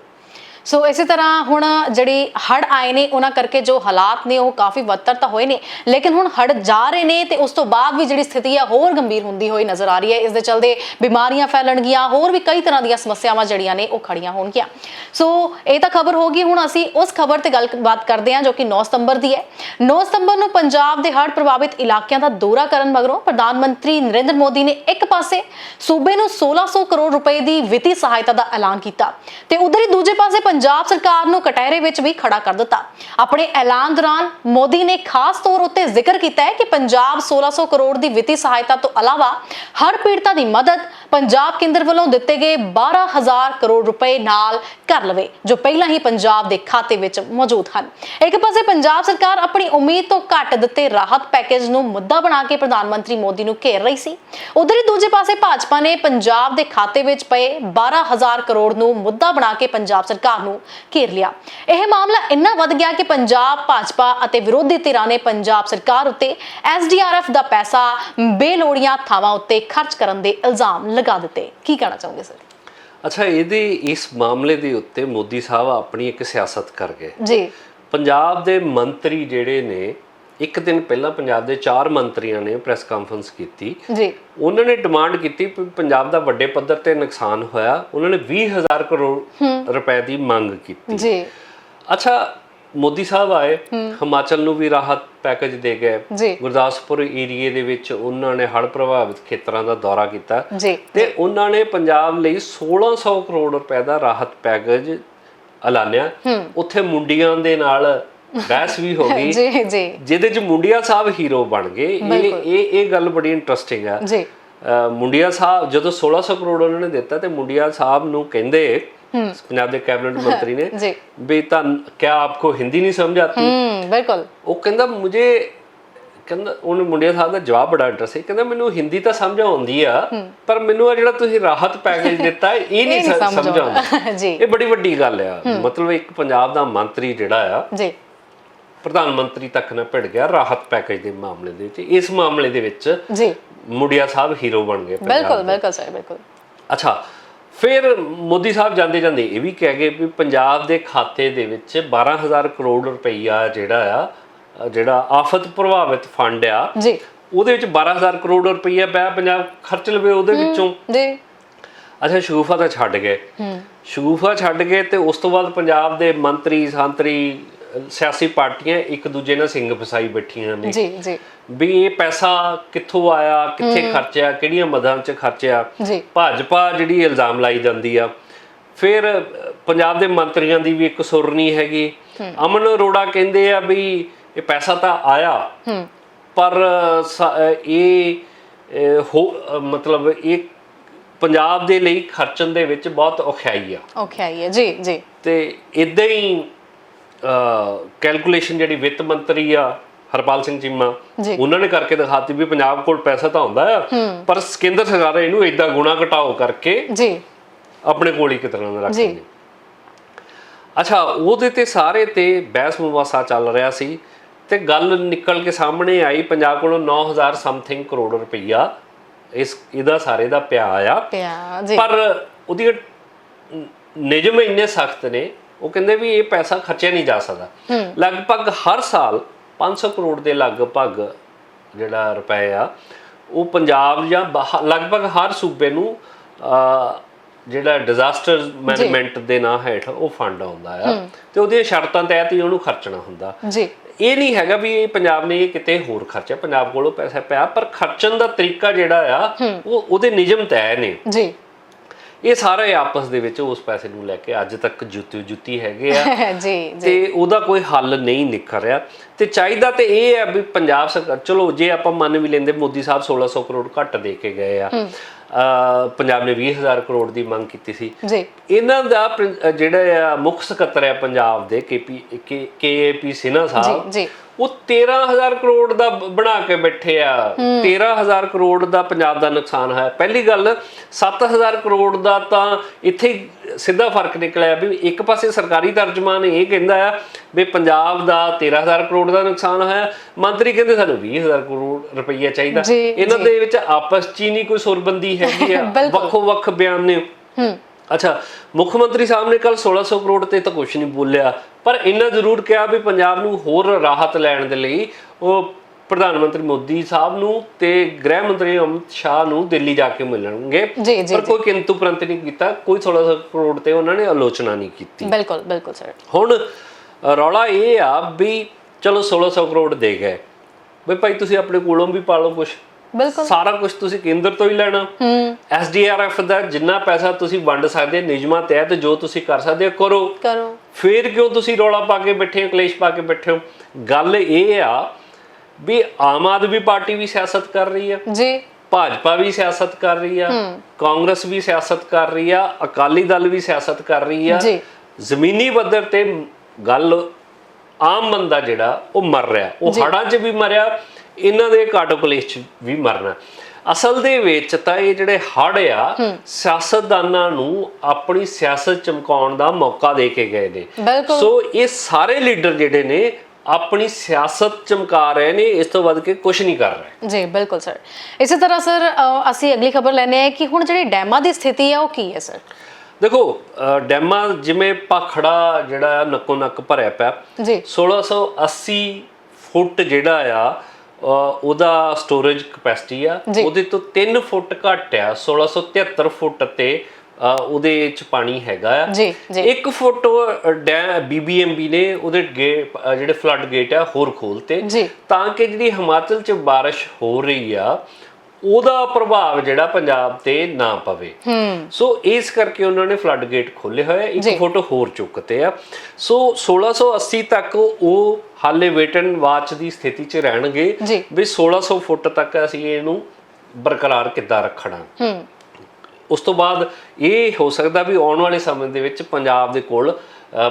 ਸੋ ਇਸੇ ਤਰ੍ਹਾਂ ਹੁਣ ਜਿਹੜੀ ਹੜ ਆਏ ਨੇ, ਉਹਨਾਂ ਕਰਕੇ ਜੋ ਹਾਲਾਤ ਨੇ, ਉਹ ਕਾਫੀ ਬੱਤਰ ਤਾਂ ਹੋਏ ਨੇ। ਲੇਕਿਨ ਹੁਣ ਹੜ ਜਾ ਰਹੇ ਨੇ ਤੇ ਉਸ ਤੋਂ ਬਾਅਦ ਵੀ ਜਿਹੜੀ ਸਥਿਤੀ ਹੈ ਹੋਰ ਗੰਭੀਰ ਹੁੰਦੀ ਹੋਈ ਨਜ਼ਰ ਆ ਰਹੀ ਹੈ। ਇਸ ਦੇ ਚਲਦੇ ਬਿਮਾਰੀਆਂ ਫੈਲਣਗੀਆਂ ਹੋਰ ਵੀ ਕਈ ਤਰ੍ਹਾਂ ਦੀਆਂ ਸਮੱਸਿਆਵਾਂ ਜਿਹੜੀਆਂ ਨੇ, ਉਹ ਖੜੀਆਂ ਹੋਣਗੀਆਂ। ਸੋ ਇਹ ਤਾਂ ਖਬਰ ਹੋ ਗਈ, ਹੁਣ ਅਸੀਂ ਉਸ ਖਬਰ ਤੇ ਗੱਲਬਾਤ ਕਰਦੇ ਹਾਂ, ਜੋ ਕਿ 9 ਸਤੰਬਰ ਦੀ ਹੈ। 9 ਸਤੰਬਰ ਨੂੰ ਪੰਜਾਬ ਦੇ ਹੜ੍ਹ ਪ੍ਰਭਾਵਿਤ ਇਲਾਕਿਆਂ ਦਾ ਦੌਰਾ ਕਰਨ ਮਗਰੋਂ ਪ੍ਰਧਾਨ ਮੰਤਰੀ ਨਰਿੰਦਰ ਮੋਦੀ ਨੇ ਇੱਕ ਪਾਸੇ ਸੂਬੇ ਨੂੰ 1600 ਕਰੋੜ ਰੁਪਏ ਦੀ ਵਿੱਤੀ ਸਹਾਇਤਾ ਦਾ ਐਲਾਨ ਕੀਤਾ ਤੇ ਉਧਰ ਹੀ ਦੂਜੇ ਪਾਸੇ ਪੰਜਾਬ ਸਰਕਾਰ ਨੂੰ ਕਟਹਿਰੇ ਵਿੱਚ ਵੀ ਖੜਾ ਕਰ ਦਿੱਤਾ। ਆਪਣੇ ਐਲਾਨ ਦੌਰਾਨ ਮੋਦੀ ਨੇ ਖਾਸ ਤੌਰ ਉੱਤੇ ਜ਼ਿਕਰ ਕੀਤਾ ਹੈ ਕਿ ਪੰਜਾਬ 1600 ਕਰੋੜ ਦੀ ਵਿੱਤੀ ਸਹਾਇਤਾ ਤੋਂ ਇਲਾਵਾ ਹੜ੍ਹ ਪੀੜਤਾਂ ਦੀ ਮਦਦ ਪੰਜਾਬ ਕੇਂਦਰ ਵੱਲੋਂ ਦਿੱਤੇ ਗਏ 12000 ਕਰੋੜ ਰੁਪਏ ਨਾਲ ਕਰ ਲਵੇ, ਜੋ ਪਹਿਲਾਂ ਹੀ ਪੰਜਾਬ ਦੇ ਖਾਤੇ ਵਿੱਚ ਮੌਜੂਦ ਹਨ। ਇੱਕ ਪਾਸੇ ਪੰਜਾਬ ਸਰਕਾਰ ਆਪਣੀ ਉਮੀਦ ਤੋਂ ਘੱਟ ਦਿੱਤੇ ਰਾਹਤ ਪੈਕੇਜ ਨੂੰ ਮੁੱਦਾ ਬਣਾ ਕੇ ਪ੍ਰਧਾਨ ਮੰਤਰੀ ਮੋਦੀ ਨੂੰ ਘੇਰ ਰਹੀ ਸੀ। ਉਧਰ ਹੀ ਦੂਜੇ ਪਾਸੇ ਭਾਜਪਾ ਨੇ ਪੰਜਾਬ ਦੇ ਖਾਤੇ ਵਿੱਚ ਪਏ 12000 ਕਰੋੜ ਨੂੰ ਮੁੱਦਾ ਬਣਾ ਕੇ ਪੰਜਾਬ ਸਰਕਾਰ ਨੂੰ ਘੇਰ ਲਿਆ। ਇਹ ਮਾਮਲਾ ਇੰਨਾ ਵੱਧ ਗਿਆ ਕਿ ਪੰਜਾਬ ਭਾਜਪਾ ਅਤੇ ਵਿਰੋਧੀ ਧਿਰਾਂ ਨੇ ਪੰਜਾਬ ਸਰਕਾਰ ਉੱਤੇ ਐਸਡੀਆਰਐਫ ਦਾ ਪੈਸਾ ਬੇਲੋੜੀਆਂ ਥਾਵਾਂ ਉੱਤੇ ਖਰਚ ਕਰਨ ਦੇ ਇਲਜ਼ਾਮ ਲਗਾ ਦਿੱਤੇ। ਕੀ ਕਹਿਣਾ ਚਾਹੋਗੇ ਸਰ? ਅੱਛਾ ਇਹਦੇ ਇਸ ਮਾਮਲੇ ਦੇ ਉੱਤੇ ਮੋਦੀ ਸਾਹਿਬ ਆਪਣੀ ਇੱਕ ਸਿਆਸਤ ਕਰ ਗਏ। ਜੀ। ਪੰਜਾਬ ਦੇ ਮੰਤਰੀ ਜਿਹੜੇ ਨੇ ਇੱਕ ਦਿਨ ਪਹਿਲਾਂ ਪੰਜਾਬ ਦੇ ਚਾਰ ਮੰਤਰੀਆਂ ਨੇ ਪ੍ਰੈਸ ਕਾਨਫਰੰਸ ਕੀਤੀ। ਜੀ। ਉਹਨਾਂ ਨੇ ਡਿਮਾਂਡ ਕੀਤੀ ਵੀ ਪੰਜਾਬ ਦਾ ਵੱਡੇ ਪੱਧਰ ਤੇ ਨੁਕਸਾਨ ਹੋਇਆ। ਉਹਨਾਂ ਨੇ 20000 ਕਰੋੜ ਰੁਪਏ ਦੀ ਮੰਗ ਕੀਤੀ। ਜੀ। ਅੱਛਾ ਮੋਦੀ ਸਾਹਿਬ ਆਏ। ਹਿਮਾਚਲ ਨੂੰ ਵੀ ਰਾਹਤ ਪੈਕੇਜ ਦੇ ਗਏ। ਗੁਰਦਾਸਪੁਰ ਏਰੀਏ ਦੇ ਵਿੱਚ ਉਹਨਾਂ ਨੇ ਹੜ੍ਹ ਪ੍ਰਭਾਵਿਤ ਖੇਤਰਾਂ ਦਾ ਦੌਰਾ ਕੀਤਾ। ਤੇ ਉਹਨਾਂ ਨੇ ਪੰਜਾਬ ਲਈ 1600 ਕਰੋੜ ਰੁਪਏ ਦਾ ਰਾਹਤ ਪੈਕੇਜ ਐਲਾਨਿਆ। ਉੱਥੇ ਮੁੰਡੀਆਂ ਦੇ ਨਾਲ ਬਹਿਸ ਵੀ ਹੋ ਗਈ। ਜੀ ਜੀ। ਜਿਹਦੇ ਚ ਮੁੰਡੀਆ ਸਾਹਿਬ ਹੀਰੋ ਬਣ ਗਏ। ਇਹ ਇਹ ਇਹ ਗੱਲ ਬੜੀ ਇੰਟਰਸਟਿੰਗ ਆ। ਜੀ। ਮੁੰਡੀਆ ਸਾਹਿਬ ਜਦੋਂ 1600 ਕਰੋੜ ਉਹਨਾਂ ਨੇ ਦਿੱਤਾ ਤੇ ਮੁੰਡੀਆ ਸਾਹਿਬ ਨੂੰ ਕਹਿੰਦੇ ਪੰਜਾਬ ਦੇ ਕੈਬਨਿਟ ਮੰਤਰੀ ਨੇ ਜੀ। ਵੀ ਤਾਂ ਕਿਆ ਆਪਕੋ ਹਿੰਦੀ ਨਹੀਂ ਸਮਝ ਆਤੀ? ਹੂੰ ਬਿਲਕੁਲ। ਉਹ ਕਹਿੰਦਾ ਮੁਝੇ ਕਹਿੰਦਾ ਉਹਨੇ ਮੁੰਡਿਆ ਸਾਹਿਬ ਦਾ ਜਵਾਬ ਬੜਾ ਇੰਟਰਸਟਿੰਗ ਕਹਿੰਦਾ ਮੈਨੂੰ ਹਿੰਦੀ ਤਾਂ ਸਮਝ ਆਉਂਦੀ ਆ ਪਰ ਮੈਨੂੰ ਆ ਜਿਹੜਾ ਤੁਸੀਂ ਰਾਹਤ ਪੈਕੇਜ ਦਿੱਤਾ ਹੈ, ਇਹ ਨਹੀਂ ਸਮਝ ਆਉਂਦਾ। ਜੀ। ਇਹ ਬੜੀ ਵੱਡੀ ਗੱਲ ਆ। ਮਤਲਬ ਇੱਕ ਪੰਜਾਬ ਦਾ ਮੰਤਰੀ ਜਿਹੜਾ ਆ ਜੀ। ਪ੍ਰਧਾਨ ਮੰਤਰੀ ਤੱਕ ਨਾ ਭਿੜ ਗਿਆ ਰਾਹਤ ਪੈਕੇਜ ਦੇ ਮਾਮਲੇ ਦੇ ਵਿੱਚ। ਇਸ ਮਾਮਲੇ ਦੇ ਵਿੱਚ ਜੀ। ਮੁੰਡਿਆ ਸਾਹਿਬ ਹੀਰੋ ਬਣ ਗਏ ਪੰਜਾਬ ਬਿਲਕੁਲ ਬਿਲਕੁਲ ਸਰ ਬਿਲਕੁਲ। ਅੱਛਾ ਫਿਰ ਮੋਦੀ ਸਾਹਿਬ ਜਾਂਦੇ ਜਾਂਦੇ ਇਹ ਵੀ ਕਹਿ ਗਏ ਵੀ ਪੰਜਾਬ ਦੇ ਖਾਤੇ ਦੇ ਵਿੱਚ 12000 ਕਰੋੜ ਰੁਪਈਆ ਜਿਹੜਾ ਆ ਜਿਹੜਾ ਆਫਤ ਪ੍ਰਭਾਵਿਤ ਫੰਡ ਆ ਜੀ। ਉਹਦੇ ਵਿੱਚ 12000 ਕਰੋੜ ਰੁਪਈਆ ਪਿਆ ਪੰਜਾਬ ਖਰਚ ਲਵੇ ਉਹਦੇ ਵਿੱਚੋਂ। ਜੀ। ਅੱਛਾ ਸ਼ਗੂਫਾ ਤਾਂ ਛੱਡ ਗਏ। ਸ਼ਗੂਫਾ ਛੱਡ ਗਏ ਤੇ ਉਸ ਤੋਂ ਬਾਅਦ ਪੰਜਾਬ ਦੇ ਮੰਤਰੀ ਸੰਤਰੀ ਸਿਆਸੀ ਪਾਰਟੀਆਂ ਇੱਕ ਦੂਜੇ ਨਾਲ ਸਿੰਘ ਫਸਾਈ ਬੈਠੀਆਂ ਨੇ। ਜੀ ਜੀ। ਵੀ ਇਹ ਪੈਸਾ ਕਿੱਥੋਂ ਆਇਆ ਕਿੱਥੇ ਖਰਚਿਆ ਕਿਹੜੀਆਂ ਮਦਾਂ 'ਚ ਖਰਚਿਆ? ਭਾਜਪਾ ਜਿਹੜੀ ਇਲਜ਼ਾਮ ਲਾਈ ਜਾਂਦੀ ਆ। ਫਿਰ ਪੰਜਾਬ ਦੇ ਮੰਤਰੀਆਂ ਦੀ ਵੀ ਇੱਕ ਸੁਰ ਨਹੀਂ ਹੈਗੀ। ਅਮਨ ਅਰੋੜਾ ਕਹਿੰਦੇ ਆ ਵੀ ਇਹ ਪੈਸਾ ਤਾਂ ਆਇਆ। ਹੂੰ। ਪਰ ਇਹ ਹੋ ਮਤਲਬ ਇਹ ਪੰਜਾਬ ਦੇ ਲਈ ਖਰਚਣ ਦੇ ਵਿੱਚ ਬਹੁਤ ਔਖਿਆਈ ਆ। ਓਕੇ ਆਈਏ ਜੀ ਜੀ। ਤੇ ਇਦਾਂ ਹੀ ਕੈਲਕੂਲੇਸ਼ਨ ਜਿਹੜੀ ਵਿੱਤ ਮੰਤਰੀ ਆ ਹਰਪਾਲ ਸਿੰਘ ਚੀਮਾ। ਉਹਨਾਂ ਨੇ ਕਰਕੇ ਦਿਖਾਤੀ ਵੀ ਪੰਜਾਬ ਕੋਲ ਪੈਸਾ ਤਾਂ ਹੁੰਦਾ ਆ ਪਰ ਕੇਂਦਰ ਸਰਕਾਰ ਇਹਨੂੰ ਇਦਾਂ ਗੁਣਾ ਘਟਾਓ ਕਰਕੇ ਜੀ। ਆਪਣੇ ਕੋਲ ਹੀ ਕਿਤਨਾ ਰੱਖ ਜੀ। ਲੈਂਦੀ ਅੱਛਾ ਉਹਦੇ ਤੇ ਸਾਰੇ ਤੇ ਬਹਿਸ ਮੁਬਾਸਾ ਚੱਲ ਰਿਹਾ ਸੀ ਤੇ ਗੱਲ ਨਿਕਲ ਕੇ ਸਾਹਮਣੇ ਆਈ ਪੰਜਾਬ ਕੋਲੋਂ 9000 ਸਮਥਿੰਗ ਕਰੋੜ ਰੁਪਈਆ ਇਸ ਇਹਦਾ ਸਾਰੇ ਦਾ ਪਿਆ ਆ। ਪਿਆ ਜੀ। ਪਰ ਉਹਦੀਆਂ ਨ- ਨਿਯਮ ਇੰਨੇ ਸਖਤ ਨੇ ਉਹ ਕਹਿੰਦੇ ਵੀ ਇਹ ਪੈਸਾ ਖਰਚਿਆ ਨਹੀਂ ਜਾ ਸਕਦਾ। ਲਗਭਗ ਹਰ ਸਾਲ 500 ਕਰੋੜ ਦੇ ਲਗਭਗ ਜਿਹੜਾ ਰੁਪਏ ਆ ਉਹ ਪੰਜਾਬ ਜਾਂ ਲਗਭਗ ਹਰ ਸੂਬੇ ਨੂੰ ਜਿਹੜਾ ਡਿਜ਼ਾਸਟਰ ਮੈਨੇਜਮੈਂਟ ਦੇ ਨਾਂ ਹੇਠ ਉਹ ਫੰਡ ਆਉਂਦਾ ਆ। ਤੇ ਉਹਦੀਆਂ ਸ਼ਰਤਾਂ ਤਹਿਤ ਹੀ ਉਹਨੂੰ ਖਰਚਣਾ ਹੁੰਦਾ। ਜੀ। ਇਹ ਨਹੀਂ ਹੈਗਾ ਵੀ ਇਹ ਪੰਜਾਬ ਨੇ ਇਹ ਕਿਤੇ ਹੋਰ ਖਰਚਿਆ ਪੰਜਾਬ ਕੋਲੋਂ ਪੈਸਾ ਪਿਆ ਪਰ ਖਰਚਣ ਦਾ ਤਰੀਕਾ ਜਿਹੜਾ ਆ ਉਹ ਉਹਦੇ ਨਿਯਮ ਤੈਅ ਨੇ। ਜੀ। ਇਹ ਸਾਰੇ ਆਪਸ ਦੇ ਵਿੱਚ ਉਸ ਪੈਸੇ ਨੂੰ ਲੈ ਕੇ ਅੱਜ ਤੱਕ ਜੁੱਤੀ ਜੁੱਤੀ ਹੈਗੇ ਆ। ਜੀ ਤੇ ਉਹਦਾ ਕੋਈ ਹੱਲ ਨਹੀਂ ਨਿਕਲ ਰਿਹਾ। ਤੇ ਚਾਹੀਦਾ ਤੇ ਇਹ ਹੈ ਵੀ ਪੰਜਾਬ ਸਰਕਾਰ ਚਲੋ ਜੇ ਆਪਾਂ ਮੰਨ ਵੀ ਲੈਂਦੇ ਮੋਦੀ ਸਾਹਿਬ 1600 ਕਰੋੜ ਘੱਟ ਦੇ ਕੇ ਗਏ ਆ। ਪੰਜਾਬ ਨੇ 20000 ਕਰੋੜ ਦੀ ਮੰਗ ਕੀਤੀ ਸੀ। ਜੀ। ਇਹਨਾਂ ਦਾ ਜਿਹੜਾ ਆ ਮੁੱਖ ਸਕੱਤਰ ਹੈ ਪੰਜਾਬ ਦੇ ਕੇਪੀ ਕੇਏਪੀ ਸਿਨਾ ਸਾਹਿਬ ਜੀ ਜੀ। ਉਹ 13000 ਕਰੋੜ ਦਾ ਬਣਾ ਕੇ ਬੈਠੇ ਆ। 13000 ਕਰੋੜ ਦਾ ਪੰਜਾਬ ਦਾ ਨੁਕਸਾਨ ਹੋਇਆ। ਪਹਿਲੀ ਗੱਲ 7000 ਕਰੋੜ ਦਾ ਤਾਂ ਇੱਥੇ ਹੀ ਸਿੱਧਾ ਫ਼ਰਕ ਨਿਕਲਿਆ ਵੀ ਇੱਕ ਪਾਸੇ ਸਰਕਾਰੀ ਤਰਜਮਾਨ ਇਹ ਕਹਿੰਦਾ ਆ ਵੀ ਪੰਜਾਬ ਦਾ 13000 ਕਰੋੜ ਦਾ ਨੁਕਸਾਨ ਹੋਇਆ। ਮੰਤਰੀ ਕਹਿੰਦੇ ਸਾਨੂੰ 20000 ਕਰੋੜ ਰੁਪਈਆ ਚਾਹੀਦਾ। ਇਹਨਾਂ ਦੇ ਵਿੱਚ ਆਪਸ ਚ ਹੀ ਨਹੀਂ ਕੋਈ ਸੁਰਬੰਦੀ ਹੈਗੀ ਆ। ਵੱਖੋ ਵੱਖ ਬਿਆਨ ਨੇ। ਹੂੰ। ਅੱਛਾ ਮੁੱਖ ਮੰਤਰੀ ਸਾਹਿਬ ਨੇ ਕੱਲ 1600 ਕਰੋੜ ਤੇ ਤਾਂ ਕੁਝ ਨਹੀਂ ਬੋਲਿਆ। ਪਰ ਇੰਨਾ ਜ਼ਰੂਰ ਕਿਹਾ ਵੀ ਪੰਜਾਬ ਨੂੰ ਹੋਰ ਰਾਹਤ ਲੈਣ ਦੇ ਲਈ ਉਹ ਪ੍ਰਧਾਨ ਮੰਤਰੀ ਮੋਦੀ ਸਾਹਿਬ ਨੂੰ ਤੇ ਗ੍ਰਹਿ ਮੰਤਰੀ ਅਮਿਤ ਸ਼ਾਹ ਨੂੰ ਦਿੱਲੀ ਜਾ ਕੇ ਮਿਲਣਗੇ। ਪਰ ਕੋਈ ਕਿੰਤੂ ਪ੍ਰੰਤ ਨਹੀਂ ਕੀਤਾ। ਕੋਈ 1600 ਕਰੋੜ ਤੇ ਉਹਨਾਂ ਨੇ ਆਲੋਚਨਾ ਨਹੀਂ ਕੀਤੀ। ਬਿਲਕੁਲ ਬਿਲਕੁਲ ਸਰ। ਹੁਣ ਰੌਲਾ ਇਹ ਆ ਵੀ ਚਲੋ 1600 ਕਰੋੜ ਦੇ ਗਏ। ਬਈ ਭਾਈ ਤੁਸੀਂ ਆਪਣੇ ਕੋਲੋਂ ਵੀ ਪਾਲੋ ਕੁਝ ਬਿਲਕੁਲ। ਸਾਰਾ ਕੁਝ ਤੁਸੀਂ ਕੇਂਦਰ ਤੋਂ ਹੀ ਲੈਣਾ। ਹੂੰ। ਐਸਡੀਆਰਐਫ ਦਾ ਜਿੰਨਾ ਪੈਸਾ ਤੁਸੀਂ ਵੰਡ ਸਕਦੇ ਨਿਯਮਾਂ ਤਹਿਤ ਜੋ ਤੁਸੀਂ ਕਰ ਸਕਦੇ ਹੋ ਕਰੋ। ਕਰੋ। ਫੇਰ ਕਿਉਂ ਤੁਸੀਂ ਰੌਲਾ ਪਾ ਕੇ ਬੈਠੇ ਹੋ ਕਲੇਸ਼ ਪਾ ਕੇ ਬੈਠੇ ਹੋ? ਗੱਲ ਇਹ ਆ ਵੀ ਆਮ ਆਦਮੀ ਪਾਰਟੀ ਵੀ ਸਿਆਸਤ ਕਰ ਰਹੀ ਆ। ਜੀ। ਭਾਜਪਾ ਵੀ ਸਿਆਸਤ ਕਰ ਰਹੀ ਆ। ਕਾਂਗਰਸ ਵੀ ਸਿਆਸਤ ਕਰ ਰਹੀ ਆ। ਅਕਾਲੀ ਦਲ ਵੀ ਸਿਆਸਤ ਕਰ ਰਹੀ ਆ। ਜੀ। ਜ਼ਮੀਨੀ ਪੱਧਰ ਤੇ ਗੱਲ ਆਮ ਬੰਦਾ ਜਿਹੜਾ ਉਹ ਮਰ ਰਿਹਾ। ਉਹ ਹੜਾਂ 'ਚ ਵੀ ਮਰਿਆ। ਇਹਨਾਂ ਦੇ ਕਾਟੋ ਕਲੇਸ਼ 'ਚ ਵੀ ਮਰਨਾ। ਅਸਲ ਦੇ ਵਿੱਚ ਤਾਂ ਇਹ ਜਿਹੜੇ ਹੜ ਆ ਸਿਆਸਤਦਾਨਾਂ ਨੂੰ ਆਪਣੀ ਸਿਆਸਤ ਚਮਕਾਉਣ ਦਾ ਮੌਕਾ ਦੇ ਕੇ ਗਏ ਨੇ। ਸੋ ਇਹ ਸਾਰੇ ਲੀਡਰ ਜਿਹੜੇ ਨੇ ਆਪਣੀ ਸਿਆਸਤ ਚਮਕਾ ਰਹੇ ਨੇ ਇਸ ਤੋਂ ਵੱਧ ਕੇ ਕੁਝ ਨਹੀਂ ਕਰ ਰਹੇ। ਜੀ ਬਿਲਕੁਲ ਸਰ। ਇਸੇ ਤਰ੍ਹਾਂ ਸਰ ਅਸੀਂ ਅਗਲੀ ਖਬਰ ਲੈਣੇ ਆ ਕਿ ਹੁਣ ਜਿਹੜੀ ਡੈਮਾਂ ਦੀ ਸਥਿਤੀ ਹੈ ਉਹ ਕੀ ਹੈ ਸਰ? ਦੇਖੋ ਡੈਮਾਂ ਜਿਵੇਂ ਪਾਖੜਾ ਜਿਹੜਾ ਆ ਨੱਕੋ ਨੱਕ ਭਰਿਆ ਪਿਆ ਜੀ। 1680 ਫੁੱਟ ਜਿਹੜਾ ਆ ਉਹਦਾ ਸਟੋਰੇਜ ਕਪੈਸਿਟੀ ਆ। ਉਹਦੇ ਤੋਂ 3 ਫੁੱਟ ਘੱਟ ਆ 1673 ਫੁੱਟ ਤੇ ਉਹਦੇ ਚ ਪਾਣੀ ਹੈਗਾ ਆ ਜੀ ਜੀ 1 ਫੁੱਟ ਬੀਬੀਐਮਬੀ ਨੇ ਉਹਦੇ ਜਿਹੜੇ ਫਲੱਡ ਗੇਟ ਆ ਹੋਰ ਖੋਲਤੇ। ਤਾਂ ਕਿ ਜਿਹੜੀ ਹਿਮਾਚਲ ਚ ਬਾਰਿਸ਼ ਹੋ ਰਹੀ ਆ ਉਹਦਾ ਪ੍ਰਭਾਵ ਜਿਹੜਾ ਪੰਜਾਬ ਤੇ ਨਾ ਪਵੇ। ਹੂੰ। ਸੋ ਇਸ ਕਰਕੇ ਉਹਨਾਂ ਨੇ ਫਲੱਡ ਗੇਟ ਖੋਲੇ ਹੋਏ। ਇੱਕ ਫੁੱਟ ਹੋਰ ਚੁੱਕਤੇ ਆ। ਸੋ 1680 ਤੱਕ ਉਹ ਹਾਲੇ ਵੇਟ ਐਂਡ ਵਾਚ ਦੀ ਸਥਿਤੀ 'ਚ ਰਹਿਣਗੇ। ਵੀ 1600 ਫੁੱਟ ਤੱਕ ਅਸੀਂ ਇਹਨੂੰ ਬਰਕਰਾਰ ਕਿੱਦਾਂ ਰੱਖਣਾ। ਹੂੰ। ਉਸ ਤੋਂ ਬਾਅਦ ਇਹ ਹੋ ਸਕਦਾ ਵੀ ਆਉਣ ਵਾਲੇ ਸਮੇਂ ਦੇ ਵਿੱਚ ਪੰਜਾਬ ਦੇ ਕੋਲ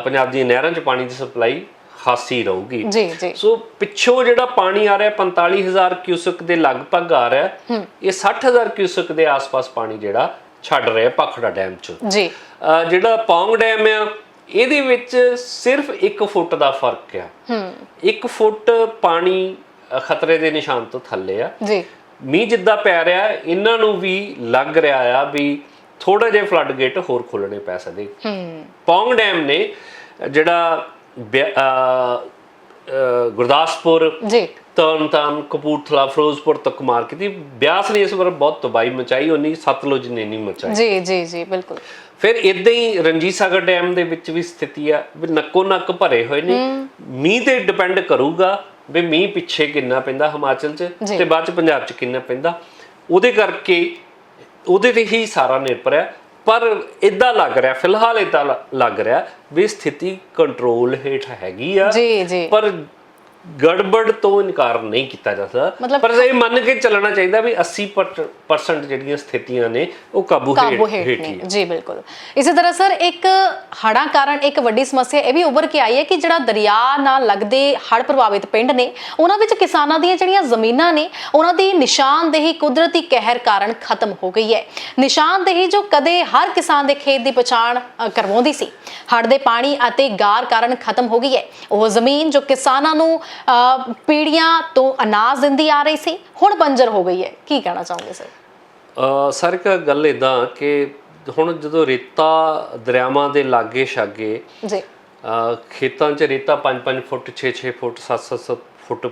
ਪੰਜਾਬ ਦੀਆਂ ਨਹਿਰਾਂ 'ਚ ਪਾਣੀ ਦੀ ਸਪਲਾਈ ਖਾਸੀ ਰਹੂਗੀ। ਜੀ ਜੀ। ਸੋ ਪਿੱਛੋਂ ਜਿਹੜਾ ਪਾਣੀ ਆ ਰਿਹਾ 45000 ਕਿਊਸਕ ਦੇ ਲਗਭਗ ਆ ਰਿਹਾ ਇਹ 60000 ਕਿਊਸਕ ਦੇ ਆਸ-ਪਾਸ ਪਾਣੀ ਜਿਹੜਾ ਛੱਡ ਰਿਹਾ ਪਖੜਾ ਡੈਮ 'ਚ। ਜੀ। ਜਿਹੜਾ ਪੌਂਗ ਡੈਮ ਆ ਇਹਦੇ ਵਿੱਚ ਸਿਰਫ 1 ਫੁੱਟ ਦਾ ਫ਼ਰਕ ਆ। ਹੂੰ। 1 ਫੁੱਟ ਪਾਣੀ ਖਤਰੇ ਦੇ ਨਿਸ਼ਾਨ ਤੋਂ ਥੱਲੇ ਆ। ਜੀ। ਮੀਂਹ ਜਿੱਦਾਂ ਪੈ ਰਿਹਾ ਇਹਨਾਂ ਨੂੰ ਵੀ ਲੱਗ ਰਿਹਾ ਆ ਵੀ ਥੋੜਾ ਜਿਹਾ ਫਲੱਡ ਗੇਟ ਹੋਰ ਖੋਲਣੇ ਪੈ ਸਕਦੇ। ਹੂੰ। ਪੌਂਗ ਡੈਮ ਨੇ ਜਿਹੜਾ ਗੁਰਦਾਸਪੁਰ ਜੀ। ਤਰਨਤਾਰਨ ਕਪੂਰਥਲਾ ਫਿਰੋਜ਼ਪੁਰ ਤੱਕ ਮਾਰ ਕੀਤੀ ਬਿਆਸ ਨੇ ਇਸ ਵਾਰ ਬਹੁਤ ਤਬਾਹੀ ਮਚਾਈ ਉਨੀ ਸਤਲੁਜ ਨੇ ਨਹੀਂ ਮਚਾਈ। ਜੀ ਜੀ ਜੀ ਬਿਲਕੁਲ। ਫਿਰ ਇਦਾਂ ਹੀ ਰਣਜੀਤ ਸਾਗਰ ਡੈਮ ਦੇ ਵਿੱਚ ਵੀ ਸਥਿਤੀ ਆ ਵੀ ਨੱਕੋ ਨੱਕ ਭਰੇ ਹੋਏ ਨੇ। ਮੀਂਹ ਤੇ ਡਿਪੈਂਡ ਕਰੂਗਾ ਵੀ ਮੀਂਹ ਪਿੱਛੇ ਕਿੰਨਾ ਪੈਂਦਾ ਹਿਮਾਚਲ 'ਚ। ਤੇ ਬਾਅਦ 'ਚ ਪੰਜਾਬ 'ਚ ਕਿੰਨਾ ਪੈਂਦਾ। ਉਹਦੇ ਕਰਕੇ ਉਹਦੇ ਤੇ ਹੀ ਸਾਰਾ ਨਿਰਭਰ ਹੈ। ਪਰ ਇਦਾਂ ਲੱਗ ਰਿਹਾ ਫਿਲਹਾਲ ਇਦਾਂ ਲੱਗ ਰਿਹਾ ਵੀ ਸਥਿਤੀ ਕੰਟਰੋਲ ਹੇਠ ਹੈਗੀ ਆ ਜੀ ਜੀ। ਪਰ ਗੜਬੜ ਤੋਂ ਇਨਕਾਰ ਨਹੀਂ ਕੀਤਾ ਜਾ ਸਕਦਾ। ਪਰ ਇਹ ਮੰਨ ਕੇ ਚੱਲਣਾ ਚਾਹੀਦਾ ਵੀ 80% ਜਿਹੜੀਆਂ ਸਥਿਤੀਆਂ ਨੇ ਉਹ ਕਾਬੂ ਹੇਠ ਨੇ। ਜੀ ਬਿਲਕੁਲ। ਇਸੇ ਤਰ੍ਹਾਂ ਸਰ ਇੱਕ ਹੜ੍ਹਾਂ ਕਾਰਨ ਇੱਕ ਵੱਡੀ ਸਮੱਸਿਆ ਇਹ ਵੀ ਉੱਭਰ ਕੇ ਆਈ ਹੈ ਕਿ ਜਿਹੜਾ ਦਰਿਆ ਨਾਲ ਲੱਗਦੇ ਹੜ੍ਹ ਪ੍ਰਭਾਵਿਤ ਪਿੰਡ ਨੇ ਉਹਨਾਂ ਵਿੱਚ ਕਿਸਾਨਾਂ ਦੀਆਂ ਜਿਹੜੀਆਂ ਜ਼ਮੀਨਾਂ ਨੇ ਉਹਨਾਂ ਦੀ ਨਿਸ਼ਾਨਦੇਹੀ ਕੁਦਰਤੀ ਕਹਿਰ ਕਾਰਨ ਖਤਮ ਹੋ ਗਈ ਹੈ। ਨਿਸ਼ਾਨਦੇਹੀ ਜੋ ਕਦੇ ਹਰ ਕਿਸਾਨ ਦੇ ਖੇਤ ਦੀ ਪਛਾਣ ਕਰਵਾਉਂਦੀ ਸੀ। ਹੜ੍ਹ ਦੇ ਪਾਣੀ ਅਤੇ ਗਾਰ ਕਾਰਨ ਖਤਮ ਹੋ ਗਈ ਹੈ। ਉਹ ਜ਼ਮੀਨ ਜੋ ਕਿਸਾਨਾਂ ਨੂੰ ਅ, ਪੀੜ੍ਹੀਆਂ ਤੋਂ ਅਨਾਜ ਦਿੰਦੀ ਆ ਰਹੀ ਸੀ। ਹੁਣ ਬੰਜਰ ਹੋ ਗਈ ਹੈ। ਕੀ ਕਹਿਣਾ ਚਾਹੋਗੇ ਸਰ? ਸਰ ਇੱਕ ਗੱਲ ਇਦਾਂ ਕਿ ਹੁਣ ਜਦੋਂ ਰੇਤਾ ਦਰਿਆਵਾਂ ਦੇ ਲਾਗੇ ਛਾਗੇ ਜੀ। ਖੇਤਾਂ 'ਚ ਰੇਤਾ 5-5 ਫੁੱਟ 6-6 ਫੁੱਟ 7-7 ਫੁੱਟ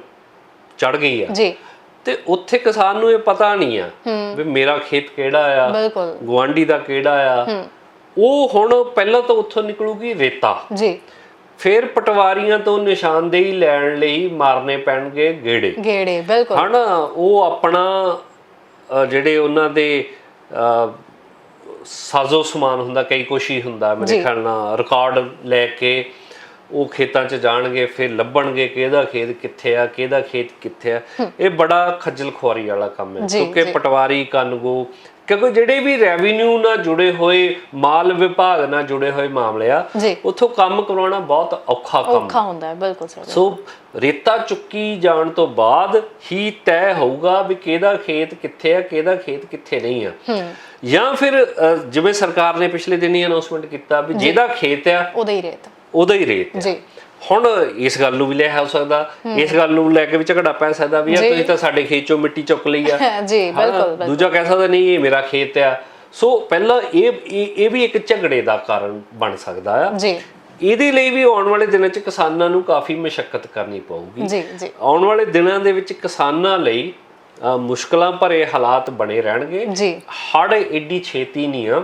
ਚੜ ਗਈ ਆ। ਜੀ। ਤੇ ਉੱਥੇ ਕਿਸਾਨ ਨੂੰ ਇਹ ਪਤਾ ਨਹੀਂ ਆ ਵੀ ਮੇਰਾ ਖੇਤ ਕਿਹੜਾ ਆ ਗਵਾਂਢੀ ਦਾ ਕਿਹੜਾ ਆ। ਉਹ ਹੁਣ ਪਹਿਲਾਂ ਤਾਂ ਉੱਥੋਂ ਨਿਕਲੂਗੀ ਰੇਤਾ। ਜੀ। ਫਿਰ ਪਟਵਾਰੀਆਂ ਤੋਂ ਨਿਸ਼ਾਨਦੇਹੀ ਲੈਣ ਲਈ ਮਾਰਨੇ ਪੈਣਗੇ ਗੇੜੇ। ਗੇੜੇ ਬਿਲਕੁਲ। ਹਨਾ ਉਹ ਆਪਣਾ ਜਿਹੜੇ ਉਹਨਾਂ ਦੇ ਸਾਜ਼ੋ ਸਮਾਨ ਹੁੰਦਾ ਕਈ ਕੁਛ ਹੀ ਹੁੰਦਾ ਮੇਰੇ। ਖਿਆਲ ਨਾਲ ਰਿਕਾਰਡ ਲੈ ਕੇ ਉਹ ਖੇਤਾਂ 'ਚ ਜਾਣਗੇ ਫਿਰ ਲੱਭਣਗੇ ਕਿ ਇਹਦਾ ਖੇਤ ਕਿੱਥੇ ਆ ਕਿਹਦਾ ਖੇਤ ਕਿੱਥੇ ਆ। ਇਹ ਬੜਾ ਖੱਜਲ ਖੁਆਰੀ ਵਾਲਾ ਕੰਮ ਹੈ। ਕਿਉਂਕਿ। ਪਟਵਾਰੀ ਕਾਨੂੰਗੋ ਕਿਉਂਕਿ ਜਿਹੜੇ ਵੀ ਰੈਵਨਿਊ ਨਾਲ ਜੁੜੇ ਹੋਏ ਮਾਲ ਵਿਭਾਗ ਨਾਲ ਜੁੜੇ ਹੋਏ ਮਾਮਲੇ ਆ ਉੱਥੋਂ ਕੰਮ ਕਰਵਾਉਣਾ ਬਹੁਤ ਔਖਾ ਕੰਮ। ਔਖਾ ਹੁੰਦਾ ਹੈ ਬਿਲਕੁਲ ਸਰ ਸੋ ਰੇਤਾ ਚੁੱਕੀ ਜਾਣ ਤੋਂ ਬਾਅਦ ਹੀ ਤੈਅ ਹੋਊਗਾ ਵੀ ਕਿਹਦਾ ਖੇਤ ਕਿੱਥੇ ਆ ਕਿਹਦਾ ਖੇਤ ਕਿੱਥੇ ਨਹੀਂ ਆ। ਜਾਂ ਫਿਰ ਜਿਵੇਂ ਸਰਕਾਰ ਨੇ ਪਿਛਲੇ ਦਿਨ ਅਨਾਉਂਸਮੈਂਟ ਕੀਤਾ ਵੀ ਜਿਹਦਾ ਖੇਤ ਆ ਉਹਦਾ ਹੀ ਰੇਤ। ਉਹਦਾ ਹੀ ਰੇਤ। ਜੀ। ਹੁਣ ਇਸ ਗੱਲ ਨੂੰ ਵੀ ਲੈ ਹੋ ਸਕਦਾ ਇਸ ਗੱਲ ਨੂੰ ਲੈ ਕੇ ਵੀ ਝਗੜਾ ਪੈ ਸਕਦਾ ਵੀ ਯਾਰ। ਤੁਸੀਂ ਤਾਂ ਸਾਡੇ ਖੇਤ ਚੋਂ ਮਿੱਟੀ ਚੁੱਕ ਲਈ ਆ। ਜੀ? ਬਿਲਕੁਲ ਦੂਜਾ ਕਹਿ ਸਕਦਾ ਨਹੀਂ ਇਹ ਮੇਰਾ ਖੇਤ ਆ। ਸੋ ਪਹਿਲਾਂ ਇਹ ਇਹ ਵੀ ਇੱਕ ਝਗੜੇ ਦਾ ਕਾਰਨ ਬਣ ਸਕਦਾ ਆ। ਜੀ। ਇਹਦੇ ਲਈ ਵੀ ਆਉਣ ਵਾਲੇ ਦਿਨਾਂ 'ਚ ਕਿਸਾਨਾਂ ਨੂੰ ਕਾਫੀ ਮਸ਼ੱਕਤ ਕਰਨੀ ਪਊਗੀ। ਜੀ ਜੀ। ਆਉਣ ਵਾਲੇ ਦਿਨਾਂ ਦੇ ਵਿੱਚ ਕਿਸਾਨਾਂ ਲਈ ਮੁਸ਼ਕਲਾਂ ਭਰੇ ਹਾਲਾਤ ਬਣੇ ਰਹਿਣਗੇ। ਜੀ। ਹੜ ਏਡੀ ਛੇਤੀ ਨਹੀਂ ਆ।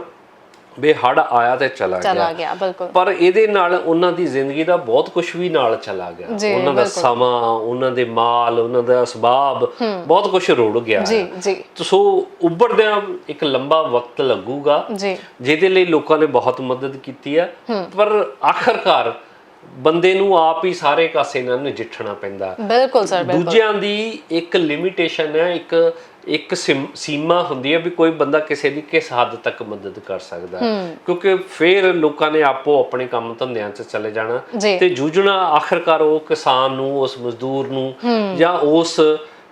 ਵੀ ਹੜ ਆਇਆ ਤੇ ਚਲਾ ਚਲਾ ਗਿਆ। ਗਿਆ ਬਿਲਕੁਲ। ਪਰ ਇਹਦੇ ਨਾਲ ਉਹਨਾਂ ਦੀ ਜ਼ਿੰਦਗੀ ਦਾ ਬਹੁਤ ਕੁਝ ਵੀ ਨਾਲ ਚਲਾ ਗਿਆ। ਉਹਨਾਂ ਦਾ ਸਮਾਂ ਉਹਨਾਂ ਦੇ ਮਾਲ ਉਹਨਾਂ ਦਾ ਅਸਬਾਬ ਬਹੁਤ ਕੁਝ ਰੁੜ ਗਿਆ ਜੀ ਜੀ। ਸੋ ਉੱਭਰਦਿਆਂ ਇੱਕ ਲੰਬਾ ਵਕਤ ਲੱਗੂਗਾ ਜੀ। ਜਿਹਦੇ ਲਈ ਲੋਕਾਂ ਨੇ ਬਹੁਤ ਮਦਦ ਕੀਤੀ ਹੈ। ਪਰ ਆਖਰਕਾਰ ਬੰਦੇ ਨੂੰ ਆਪ ਹੀ ਸਾਰੇ ਕਾਸੇ ਨਾਲ ਨਜਿੱਠਣਾ ਪੈਂਦਾ। ਬਿਲਕੁਲ ਸਰ ਬਿਲਕੁਲ। ਦੂਜਿਆਂ ਦੀ ਇੱਕ ਲਿਮਿਟੇਸ਼ਨ ਹੈ ਇੱਕ ਇੱਕ ਸਿਮ- ਹੁੰਦੀ ਹੈ ਵੀ ਕੋਈ ਬੰਦਾ ਕਿਸੇ ਦੀ ਕਿਸ ਹੱਦ ਤੱਕ ਮਦਦ ਕਰ ਸਕਦਾ ਕਿਉਂਕਿ ਫਿਰ ਲੋਕਾਂ ਨੇ ਆਪੋ ਆਪਣੇ ਕੰਮ ਧੰਦਿਆਂ 'ਚ ਚਲੇ ਜਾਣਾ। ਤੇ ਜੂਝਣਾ ਆਖਰਕਾਰ ਉਹ ਕਿਸਾਨ ਨੂੰ ਉਸ ਮਜ਼ਦੂਰ ਨੂੰ ਜਾਂ ਉਸ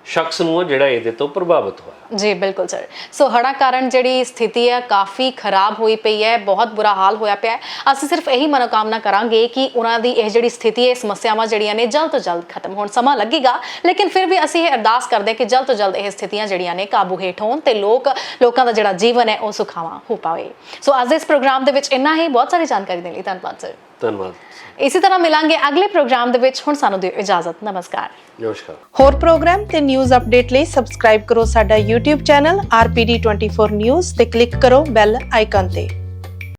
ਸ਼ਖਸ ਨੂੰ ਆ ਜਿਹੜਾ ਇਹਦੇ ਤੋਂ ਪ੍ਰਭਾਵਿਤ ਹੋਇਆ। ਜੀ ਬਿਲਕੁਲ ਸਰ। ਸੋ ਹੜ੍ਹਾਂ ਕਾਰਨ ਜਿਹੜੀ ਸਥਿਤੀ ਹੈ ਕਾਫੀ ਖਰਾਬ ਹੋਈ ਪਈ ਹੈ ਬਹੁਤ ਬੁਰਾ ਹਾਲ ਹੋਇਆ ਪਿਆ ਹੈ। ਅਸੀਂ ਸਿਰਫ ਇਹੀ ਮਨੋਕਾਮਨਾ ਕਰਾਂਗੇ ਕਿ ਉਹਨਾਂ ਦੀ ਇਹ ਜਿਹੜੀ ਸਥਿਤੀ ਹੈ ਸਮੱਸਿਆਵਾਂ ਜਿਹੜੀਆਂ ਨੇ ਜਲਦ ਤੋਂ ਜਲਦ ਖਤਮ ਹੋਣ। ਸਮਾਂ ਲੱਗੇਗਾ ਲੇਕਿਨ ਫਿਰ ਵੀ ਅਸੀਂ ਇਹ ਅਰਦਾਸ ਕਰਦੇ ਹਾਂ ਕਿ ਜਲਦ ਤੋਂ ਜਲਦ ਇਹ ਸਥਿਤੀਆਂ ਜਿਹੜੀਆਂ ਨੇ ਕਾਬੂ ਹੇਠ ਹੋਣ ਤੇ ਲੋਕ ਲੋਕਾਂ ਦਾ ਜਿਹੜਾ ਜੀਵਨ ਹੈ ਉਹ ਸੁਖਾਵਾਂ ਹੋ ਪਾਵੇ। ਸੋ ਅੱਜ ਦੇ ਇਸ ਪ੍ਰੋਗਰਾਮ ਦੇ ਵਿੱਚ ਇੰਨਾ ਹੀ। ਬਹੁਤ ਸਾਰੀ ਜਾਣਕਾਰੀ ਦੇਣ ਲਈ ਧੰਨਵਾਦ ਸਰ। ਧੰਨਵਾਦ। ਇਸੇ ਤਰ੍ਹਾਂ ਮਿਲਾਂਗੇ ਅਗਲੇ ਪ੍ਰੋਗਰਾਮ ਦੇ ਵਿੱਚ। ਹੁਣ ਸਾਨੂੰ ਦਿਓ ਇਜਾਜ਼ਤ। ਨਮਸਕਾਰ। ਨਮਸਕਾਰ। ਹੋਰ ਪ੍ਰੋਗਰਾਮ ਤੇ ਨਿਊਜ਼ ਅਪਡੇਟ ਲਈ ਸਬਸਕ੍ਰਾਈਬ ਕਰੋ ਸਾਡਾ YouTube ਚੈਨਲ RPD24 News ਤੇ ਕਲਿੱਕ ਕਰੋ ਬੈਲ ਆਈਕਨ ਤੇ।